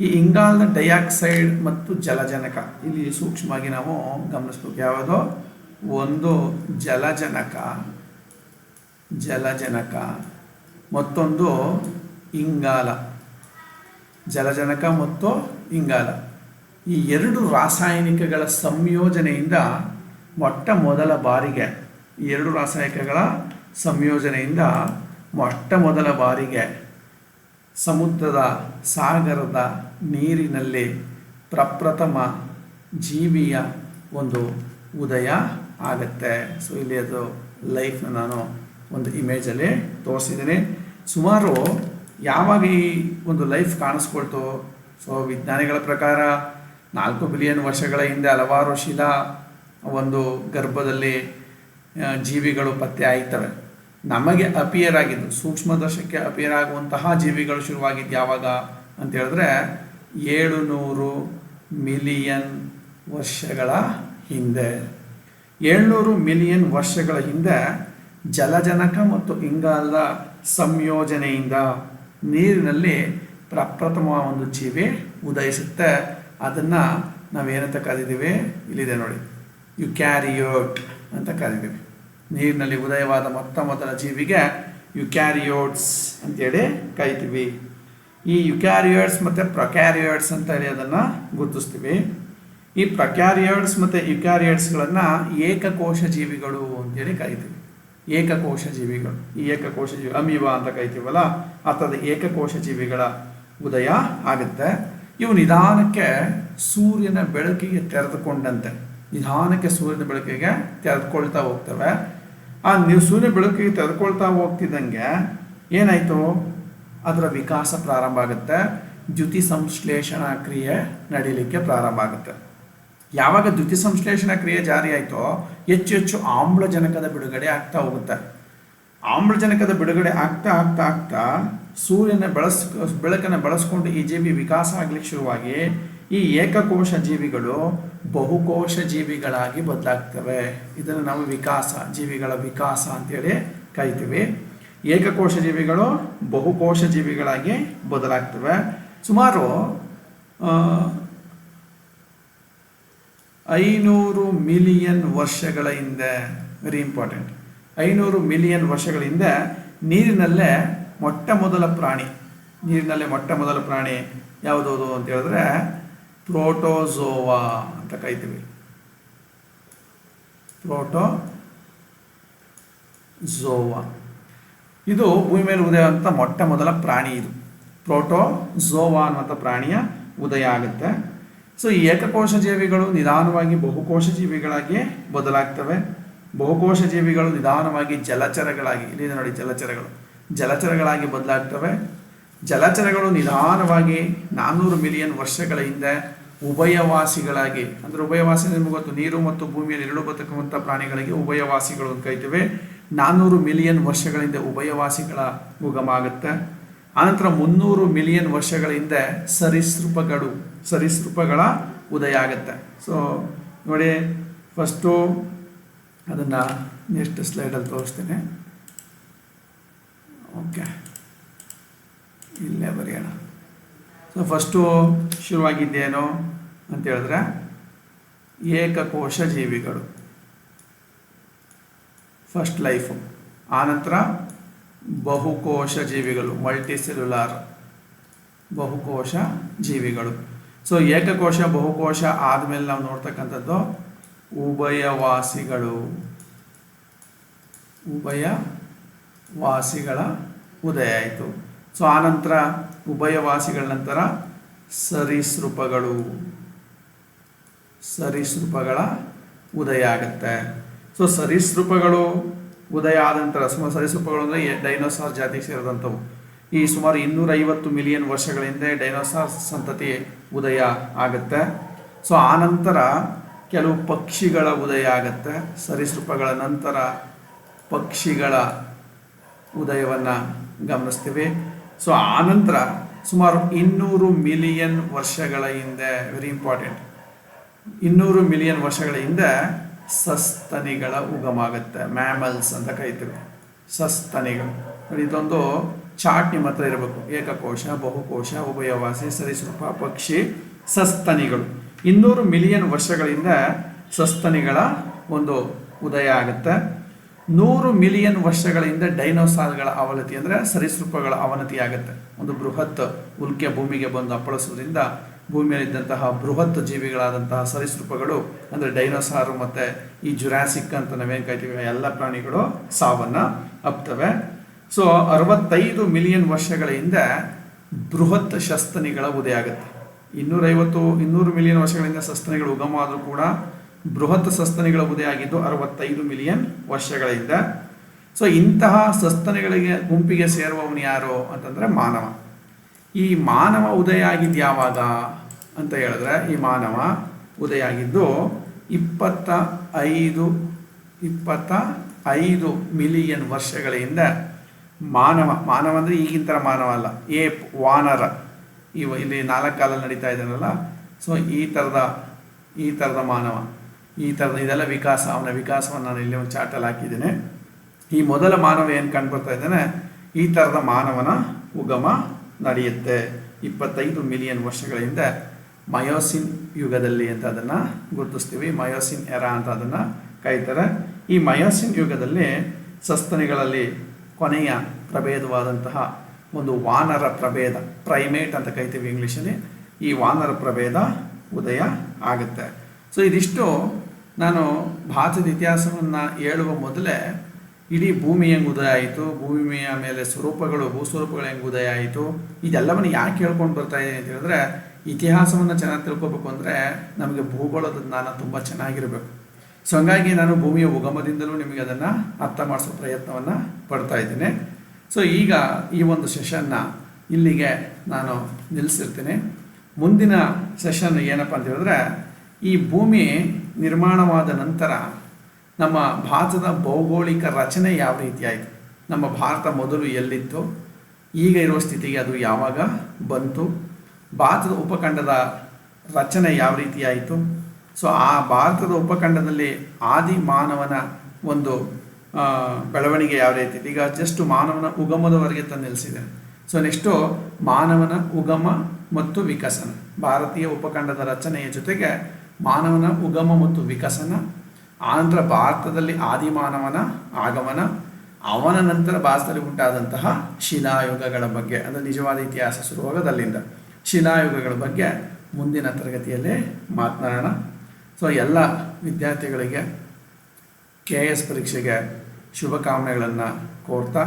ಈ ಇಂಗಾಲದ ಡೈಆಕ್ಸೈಡ್ ಮತ್ತು ಜಲಜನಕ. ಇಲ್ಲಿ ಸೂಕ್ಷ್ಮವಾಗಿ ನಾವು ಗಮನಿಸ್ಬೇಕು. ಯಾವುದು? ಒಂದು ಜಲಜನಕ ಜಲಜನಕ, ಮತ್ತೊಂದು ಇಂಗಾಲ. ಜಲಜನಕ ಮತ್ತು ಇಂಗಾಲ. ಈ ಎರಡು ರಾಸಾಯನಿಕಗಳ ಸಂಯೋಜನೆಯಿಂದ ಮೊಟ್ಟ ಮೊದಲ ಬಾರಿಗೆ, ಈ ಎರಡು ರಾಸಾಯನಿಕಗಳ ಸಂಯೋಜನೆಯಿಂದ ಮೊಟ್ಟ ಮೊದಲ ಬಾರಿಗೆ ಸಮುದ್ರದ ಸಾಗರದ ನೀರಿನಲ್ಲಿ ಪ್ರಪ್ರಥಮ ಜೀವಿಯ ಒಂದು ಉದಯ ಆಗುತ್ತೆ. ಸೊ ಇಲ್ಲಿ ಅದು ಲೈಫ್ನ ನಾನು ಒಂದು ಇಮೇಜಲ್ಲಿ ತೋರಿಸಿದ್ದೀನಿ. ಸುಮಾರು ಯಾವಾಗ ಈ ಒಂದು ಲೈಫ್ ಕಾಣಿಸ್ಕೊಳ್ತು ಸೊ ವಿಜ್ಞಾನಿಗಳ ಪ್ರಕಾರ ನಾಲ್ಕು ಬಿಲಿಯನ್ ವರ್ಷಗಳ ಹಿಂದೆ ಹಲವಾರು ಶಿಲಾ ಒಂದು ಗರ್ಭದಲ್ಲಿ ಜೀವಿಗಳು ಪತ್ತೆ ಆಯ್ತವೆ. ನಮಗೆ ಅಪಿಯರ್ ಆಗಿದ್ದು ಸೂಕ್ಷ್ಮದರ್ಶಕ್ಕೆ ಅಪಿಯರ್ ಆಗುವಂತಹ ಜೀವಿಗಳು ಶುರುವಾಗಿದ್ದು ಯಾವಾಗ ಅಂತ ಹೇಳಿದ್ರೆ ಏಳು ನೂರು ಮಿಲಿಯನ್ ವರ್ಷಗಳ ಹಿಂದೆ. ಏಳ್ನೂರು ಮಿಲಿಯನ್ ವರ್ಷಗಳ ಹಿಂದೆ ಜಲಜನಕ ಮತ್ತು ಇಂಗಾಲದ ಸಂಯೋಜನೆಯಿಂದ ನೀರಿನಲ್ಲಿ ಪ್ರಪ್ರಥಮ ಒಂದು ಜೀವಿ ಉದಯಿಸುತ್ತೆ. ಅದನ್ನು ನಾವೇನಂತ ಕರೀತೀವಿ ಇಲ್ಲಿದೆ ನೋಡಿ. ಯು ಕ್ಯಾರಿಯೋಟ್ ಅಂತ ಕರೀತೀವಿ ನೀರಿನಲ್ಲಿ ಉದಯವಾದ ಮೊತ್ತ ಮೊದಲ ಜೀವಿಗೆ ಯುಕ್ಯಾರಿಯೋಟ್ಸ್ ಅಂತೇಳಿ ಕರಿತೀವಿ. ಈ ಯುಕ್ಯಾರಿಯೋಟ್ಸ್ ಮತ್ತು ಪ್ರೊಕ್ಯಾರಿಯೋಟ್ಸ್ ಅಂತ ಹೇಳಿ ಅದನ್ನು ಗುರುತಿಸ್ತೀವಿ. ಈ ಪ್ರೊಕ್ಯಾರಿಯೋಟ್ಸ್ ಮತ್ತು ಯುಕ್ಯಾರಿಯೋಟ್ಸ್ಗಳನ್ನು ಏಕಕೋಶ ಜೀವಿಗಳು ಅಂತೇಳಿ ಕರಿತೀವಿ. ಏಕಕೋಶ ಜೀವಿಗಳು. ಈ ಏಕಕೋಶ ಜೀವಿ ಅಮೀವ ಅಂತ ಕರಿತೀವಲ್ಲ ಆ ಥರದ ಏಕಕೋಶ ಜೀವಿಗಳ ಉದಯ ಆಗುತ್ತೆ. ಇವು ನಿಧಾನಕ್ಕೆ ಸೂರ್ಯನ ಬೆಳಕಿಗೆ ತೆರೆದುಕೊಂಡಂತೆ. ನಿಧಾನಕ್ಕೆ ಸೂರ್ಯನ ಬೆಳಕಿಗೆ ತೆರೆದುಕೊಳ್ತಾ ಹೋಗ್ತವೆ. ಆ ನೀವು ಸೂರ್ಯ ಬೆಳಕಿಗೆ ತೆರೆದುಕೊಳ್ತಾ ಹೋಗ್ತಿದ್ದಂಗೆ ಏನಾಯಿತು? ಅದರ ವಿಕಾಸ ಪ್ರಾರಂಭ ಆಗುತ್ತೆ. ದ್ಯುತಿ ಸಂಶ್ಲೇಷಣಾ ಕ್ರಿಯೆ ನಡೀಲಿಕ್ಕೆ ಪ್ರಾರಂಭ ಆಗುತ್ತೆ. ಯಾವಾಗ ದ್ಯುತಿ ಸಂಶ್ಲೇಷಣಾ ಕ್ರಿಯೆ ಜಾರಿ ಆಯಿತೋ, ಹೆಚ್ಚು ಹೆಚ್ಚು ಆಮ್ಲಜನಕದ ಬಿಡುಗಡೆ ಆಗ್ತಾ ಹೋಗುತ್ತೆ. ಆಮ್ಲಜನಕದ ಬಿಡುಗಡೆ ಆಗ್ತಾ ಆಗ್ತಾ ಆಗ್ತಾ ಸೂರ್ಯನ ಬೆಳಸ್, ಬೆಳಕನ್ನು ಬಳಸ್ಕೊಂಡು ಈ ಜೀವಿ ವಿಕಾಸ ಆಗ್ಲಿಕ್ಕೆ ಶುರುವಾಗಿ ಈ ಏಕಕೋಶ ಜೀವಿಗಳು ಬಹುಕೋಶ ಜೀವಿಗಳಾಗಿ ಬದಲಾಗ್ತವೆ. ಇದನ್ನು ನಾವು ವಿಕಾಸ, ಜೀವಿಗಳ ವಿಕಾಸ ಅಂತೇಳಿ ಕರಿತೀವಿ. ಏಕಕೋಶ ಜೀವಿಗಳು ಬಹುಕೋಶ ಜೀವಿಗಳಾಗಿ ಬದಲಾಗ್ತವೆ. ಸುಮಾರು ಐನೂರು ಮಿಲಿಯನ್ ವರ್ಷಗಳ ಹಿಂದೆ, ವೆರಿ ಇಂಪಾರ್ಟೆಂಟ್, ಐನೂರು ಮಿಲಿಯನ್ ವರ್ಷಗಳ ಹಿಂದೆ ನೀರಿನಲ್ಲೇ ಮೊಟ್ಟ ಮೊದಲ ಪ್ರಾಣಿ, ನೀರಿನಲ್ಲೇ ಮೊಟ್ಟ ಮೊದಲ ಪ್ರಾಣಿ ಯಾವುದು ಅಂತ ಹೇಳಿದ್ರೆ ಪ್ರೋಟೋಝೋವಾ ಅಂತ ಕರಿತೀವಿ. ಪ್ರೋಟೋ ಝೋವಾ ಇದು ಭೂಮಿ ಮೇಲೆ ಉದಯ ಅಂತ ಮೊಟ್ಟ ಮೊದಲ ಪ್ರಾಣಿ ಇದು. ಪ್ರೋಟೋ ಝೋವಾ ಅನ್ನುವಂಥ ಪ್ರಾಣಿಯ ಉದಯ ಆಗುತ್ತೆ. ಸೊ ಈ ಏಕಕೋಶ ಜೀವಿಗಳು ನಿಧಾನವಾಗಿ ಬಹುಕೋಶ ಜೀವಿಗಳಾಗಿ ಬದಲಾಗ್ತವೆ. ಬಹುಕೋಶ ಜೀವಿಗಳು ನಿಧಾನವಾಗಿ ಜಲಚರಗಳಾಗಿ ಇಲ್ಲಿ ನೋಡಿ ಜಲಚರಗಳು, ಜಲಚರಗಳಾಗಿ ಬದಲಾಗ್ತವೆ. ಜಲಚರಗಳು ನಿಧಾನವಾಗಿ ನಾನ್ನೂರು ಮಿಲಿಯನ್ ವರ್ಷಗಳ ಹಿಂದೆ ಉಭಯವಾಸಿಗಳಾಗಿ, ಅಂದರೆ ಉಭಯವಾಸಿ ನಿಮಗೆ ಗೊತ್ತು, ನೀರು ಮತ್ತು ಭೂಮಿಯಲ್ಲಿ ಎರಡು ಬದುಕುವಂಥ ಪ್ರಾಣಿಗಳಿಗೆ ಉಭಯವಾಸಿಗಳು ಅಂತ ಕರಿತೀವಿ. ನಾನ್ನೂರು ಮಿಲಿಯನ್ ವರ್ಷಗಳ ಹಿಂದೆ ಉಭಯವಾಸಿಗಳ ಉಗಮ ಆಗುತ್ತೆ ಆನಂತರ ಮುನ್ನೂರು ಮಿಲಿಯನ್ ವರ್ಷಗಳ ಹಿಂದೆ ಸರೀಸೃಪಗಳು, ಸರೀಸೃಪಗಳ ಉದಯ ಆಗುತ್ತೆ. ಸೊ ನೋಡಿ ಫಸ್ಟು ಅದನ್ನು ನೆಕ್ಸ್ಟ್ ಸ್ಲೈಡಲ್ಲಿ ತೋರಿಸ್ತೇನೆ. ಓಕೆ ಇಲ್ಲೇ ಬರೆಯೋಣ. ಸೊ ಫಸ್ಟು ಶುರುವಾಗಿದ್ದೇನು ಅಂತ ಹೇಳಿದ್ರೆ, ಏಕಕೋಶ ಜೀವಿಗಳು. ಫಸ್ಟ್ ಲೈಫು ಆನಂತರ ಬಹುಕೋಶ ಜೀವಿಗಳು ಮಲ್ಟಿ ಸೆಲ್ಯುಲಾರ್ ಬಹುಕೋಶ ಜೀವಿಗಳು. ಸೊ ಏಕಕೋಶ, ಬಹುಕೋಶ ಆದಮೇಲೆ ನಾವು ನೋಡ್ತಕ್ಕಂಥದ್ದು ಉಭಯವಾಸಿಗಳು. ಉಭಯವಾಸಿಗಳ ಉದಯ ಆಯಿತು. ಸೊ ಆನಂತರ ಉಭಯವಾಸಿಗಳ ನಂತರ ಸರೀಸೃಪಗಳು. ಸರೀಸೃಪಗಳ ಉದಯ ಆಗುತ್ತೆ. ಸೊ ಸರೀಸೃಪಗಳು ಉದಯ ಆದ ನಂತರ, ಸುಮಾರು ಸರೀಸೃಪಗಳು ಅಂದರೆ ಡೈನೋಸಾರ್ ಜಾತಿಗೆ ಸೇರಿದಂಥವು. ಈ ಸುಮಾರು ಇನ್ನೂರೈವತ್ತು ಮಿಲಿಯನ್ ವರ್ಷಗಳ ಹಿಂದೆ ಡೈನೋಸಾರ್ ಸಂತತಿ ಉದಯ ಆಗುತ್ತೆ. ಸೊ ಆನಂತರ ಕೆಲವು ಪಕ್ಷಿಗಳ ಉದಯ ಆಗುತ್ತೆ. ಸರೀಸೃಪಗಳ ನಂತರ ಪಕ್ಷಿಗಳ ಉದಯವನ್ನು ಗಮನಿಸ್ತೀವಿ. ಸೊ ಆನಂತರ ಸುಮಾರು ಇನ್ನೂರು ಮಿಲಿಯನ್ ವರ್ಷಗಳ ಹಿಂದೆ ವೆರಿ ಇಂಪಾರ್ಟೆಂಟ್ ಇನ್ನೂರು ಮಿಲಿಯನ್ ವರ್ಷಗಳ ಹಿಂದೆ ಸಸ್ತನಿಗಳ ಉಗಮ ಆಗುತ್ತೆ ಮ್ಯಾಮಲ್ಸ್ ಅಂತ ಕರಿತೀವಿ. ಸಸ್ತನಿಗಳು. ಇದೊಂದು ಚಾಟ್ ನಿಮ್ಮ ಹತ್ರ ಇರಬೇಕು. ಏಕಕೋಶ, ಬಹುಕೋಶ, ಉಭಯವಾಸಿ, ಸರಿಸೃಪ, ಪಕ್ಷಿ, ಸಸ್ತನಿಗಳು. ಇನ್ನೂರು ಮಿಲಿಯನ್ ವರ್ಷಗಳಿಂದ ಸಸ್ತನಿಗಳ ಒಂದು ಉದಯ ಆಗುತ್ತೆ. ನೂರು ಮಿಲಿಯನ್ ವರ್ಷಗಳಿಂದ ಡೈನೋಸಾರ್ಗಳ ಅವನತಿ ಅಂದರೆ ಸರೀಸೃಪಗಳ ಅವನತಿ ಆಗುತ್ತೆ. ಒಂದು ಬೃಹತ್ ಉಲ್ಕೆ ಭೂಮಿಗೆ ಬಂದು ಅಪ್ಪಳಿಸೋದ್ರಿಂದ ಭೂಮಿಯಲ್ಲಿದ್ದಂತಹ ಬೃಹತ್ ಜೀವಿಗಳಾದಂತಹ ಸರೀಸೃಪಗಳು ಅಂದರೆ ಡೈನೋಸಾರು ಮತ್ತು ಈ ಜುರಾಸಿಕ್ ಅಂತ ನಾವೇನು ಕಾಯ್ತೀವಿ ಎಲ್ಲ ಪ್ರಾಣಿಗಳು ಸಾವನ್ನು ಅಪ್ತವೆ ಸೊ ಅರವತ್ತೈದು ಮಿಲಿಯನ್ ವರ್ಷಗಳ ಹಿಂದೆ ಬೃಹತ್ ಶಸ್ತನಿಗಳ ಉದಯ ಆಗುತ್ತೆ. ಇನ್ನೂರೈವತ್ತು, ಇನ್ನೂರು ಮಿಲಿಯನ್ ವರ್ಷಗಳಿಂದ ಸಸ್ತನಿಗಳು ಉಗಮ ಆದರೂ ಕೂಡ ಬೃಹತ್ ಸಸ್ತನಿಗಳ ಉದಯ ಆಗಿದ್ದು ಅರವತ್ತೈದು ಮಿಲಿಯನ್ ವರ್ಷಗಳಿಂದ. ಸೊ ಇಂತಹ ಸಸ್ತನಿಗಳಿಗೆ ಗುಂಪಿಗೆ ಸೇರುವವನು ಯಾರು ಅಂತಂದರೆ ಮಾನವ. ಈ ಮಾನವ ಉದಯ ಆಗಿದ್ದು ಯಾವಾಗ ಅಂತ ಹೇಳಿದ್ರೆ ಈ ಮಾನವ ಉದಯ ಆಗಿದ್ದು ಇಪ್ಪತ್ತ ಐದು ಇಪ್ಪತ್ತ ಐದು ಮಿಲಿಯನ್ ವರ್ಷಗಳ ಹಿಂದೆ ಮಾನವ ಮಾನವ ಅಂದರೆ ಈಗಿನ ಥರ ಮಾನವ ಅಲ್ಲ, ಏಪ್ ವಾನರ. ಇವ ಇಲ್ಲಿ ನಾಲ್ಕು ಕಾಲಲ್ಲಿ ನಡೀತಾ ಇದ್ದಾನಲ್ಲ. ಸೊ ಈ ಥರದ ಈ ಥರದ ಮಾನವ. ಈ ಥರದ ಇದೆಲ್ಲ ವಿಕಾಸ, ಅವನ ವಿಕಾಸವನ್ನು ನಾನು ಇಲ್ಲಿ ಒಂದು ಚಾರ್ಟಲ್ಲಿ ಹಾಕಿದ್ದೇನೆ. ಈ ಮೊದಲ ಮಾನವ ಏನು ಕಂಡುಬರ್ತಾ ಇದ್ದಾನೆ? ಈ ಥರದ ಮಾನವನ ಉಗಮ ನಡೆಯುತ್ತೆ. ಇಪ್ಪತ್ತೈದು ಮಿಲಿಯನ್ ವರ್ಷಗಳ ಹಿಂದೆ ಮಯೋಸಿನ್ ಯುಗದಲ್ಲಿ ಅಂತ ಅದನ್ನು ಗುರುತಿಸ್ತೀವಿ. ಮಯೋಸಿನ್ ಎರಾ ಅಂತ ಅದನ್ನು ಕರೀತಾರೆ. ಈ ಮಯೋಸಿನ್ ಯುಗದಲ್ಲಿ ಸಸ್ತನಿಗಳಲ್ಲಿ ಕೊನೆಯ ಪ್ರಭೇದವಾದಂತಹ ಒಂದು ವಾನರ ಪ್ರಭೇದ ಪ್ರೈಮೇಟ್ ಅಂತ ಕರಿತೀವಿ ಇಂಗ್ಲೀಷಲ್ಲಿ. ಈ ವಾನರ ಪ್ರಭೇದ ಉದಯ ಆಗುತ್ತೆ. ಸೊ ಇದಿಷ್ಟು ನಾನು ಭಾರತದ ಇತಿಹಾಸವನ್ನು ಹೇಳುವ ಮೊದಲೇ ಇಡೀ ಭೂಮಿ ಹೆಂಗೆ ಉದಯ ಆಯಿತು? ಭೂಮಿಯ ಮೇಲೆ ಸ್ವರೂಪಗಳು, ಭೂಸ್ವರೂಪಗಳು ಹೆಂಗೆ ಉದಯ ಆಯಿತು? ಇದೆಲ್ಲವನ್ನು ಯಾಕೆ ಹೇಳ್ಕೊಂಡು ಬರ್ತಾ ಇದೆ ಅಂತ ಹೇಳಿದ್ರೆ, ಇತಿಹಾಸವನ್ನು ಚೆನ್ನಾಗಿ ತಿಳ್ಕೊಬೇಕು ಅಂದರೆ ನಮಗೆ ಭೂಗೋಳದ ಜ್ಞಾನ ತುಂಬ ಚೆನ್ನಾಗಿರಬೇಕು. ಸೊ ಹಂಗಾಗಿ ನಾನು ಭೂಮಿಯ ಉಗಮದಿಂದಲೂ ನಿಮಗೆ ಅದನ್ನು ಅರ್ಥ ಮಾಡಿಸೋ ಪ್ರಯತ್ನವನ್ನು ಪಡ್ತಾ ಇದ್ದೀನಿ. ಸೊ ಈಗ ಈ ಒಂದು ಸೆಷನ್ನ ಇಲ್ಲಿಗೆ ನಾನು ನಿಲ್ಲಿಸಿರ್ತೀನಿ ಮುಂದಿನ ಸೆಷನ್ ಏನಪ್ಪ ಅಂತ ಹೇಳಿದ್ರೆ ಈ ಭೂಮಿ ನಿರ್ಮಾಣವಾದ ನಂತರ ನಮ್ಮ ಭಾರತದ ಭೌಗೋಳಿಕ ರಚನೆ ಯಾವ ರೀತಿ ಆಯಿತು ನಮ್ಮ ಭಾರತ ಮೊದಲು ಎಲ್ಲಿತ್ತು? ಈಗ ಇರೋ ಸ್ಥಿತಿಗೆ ಅದು ಯಾವಾಗ ಬಂತು? ಭಾರತದ ಉಪಖಂಡದ ರಚನೆ ಯಾವ ರೀತಿ ಆಯಿತು ಸೊ ಆ ಭಾರತದ ಉಪಖಂಡದಲ್ಲಿ ಆದಿ ಮಾನವನ ಒಂದು ಬೆಳವಣಿಗೆ ಯಾವ ರೀತಿ? ಈಗ ಜಸ್ಟ್ ಮಾನವನ ಉಗಮದವರೆಗೆ ತಂದು ನಿಲ್ಲಿಸಿದೆ ಸೊ ನೆಕ್ಸ್ಟು ಮಾನವನ ಉಗಮ ಮತ್ತು ವಿಕಸನ. ಭಾರತೀಯ ಉಪಖಂಡದ ರಚನೆಯ ಜೊತೆಗೆ ಮಾನವನ ಉಗಮ ಮತ್ತು ವಿಕಸನ, ಆನಂತರ ಭಾರತದಲ್ಲಿ ಆದಿಮಾನವನ ಆಗಮನ, ಅವನ ನಂತರ ಭಾರತದಲ್ಲಿ ಉಂಟಾದಂತಹ ಶಿಲಾಯುಗಗಳ ಬಗ್ಗೆ. ಅಂದರೆ ನಿಜವಾದ ಇತಿಹಾಸ ಶುರುವಾಗದಲ್ಲಿಂದ ಶಿಲಾಯುಗಗಳ ಬಗ್ಗೆ ಮುಂದಿನ ತರಗತಿಯಲ್ಲೇ ಮಾತನಾಡೋಣ. ಸೊ ಎಲ್ಲ ವಿದ್ಯಾರ್ಥಿಗಳಿಗೆ ಕೆ ಎಸ್ ಪರೀಕ್ಷೆಗೆ ಶುಭಕಾಮನೆಗಳನ್ನು ಕೋರ್ತಾ,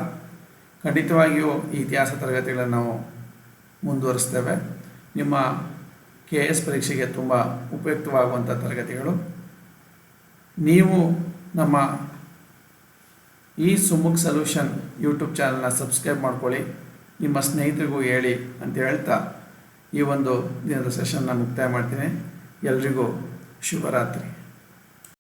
ಖಂಡಿತವಾಗಿಯೂ ಇತಿಹಾಸ ತರಗತಿಗಳನ್ನು ನಾವು ಮುಂದುವರಿಸ್ತೇವೆ. ನಿಮ್ಮ ಕೆ ಎಸ್ ಪರೀಕ್ಷೆಗೆ ತುಂಬ ಉಪಯುಕ್ತವಾಗುವಂಥ ತರಗತಿಗಳು. ನೀವು ನಮ್ಮ ಈ ಸುಮುಖ್ ಸೊಲ್ಯೂಷನ್ ಯೂಟ್ಯೂಬ್ ಚಾನಲ್ನ ಸಬ್ಸ್ಕ್ರೈಬ್ ಮಾಡ್ಕೊಳ್ಳಿ. ನಿಮ್ಮ ಸ್ನೇಹಿತರಿಗೂ ಹೇಳಿ ಅಂತ ಹೇಳ್ತಾ ಈ ಒಂದು ದಿನದ ಸೆಷನ್ನ ಮುಕ್ತಾಯ ಮಾಡ್ತೀನಿ. ಎಲ್ರಿಗೂ ಶುಭರಾತ್ರಿ.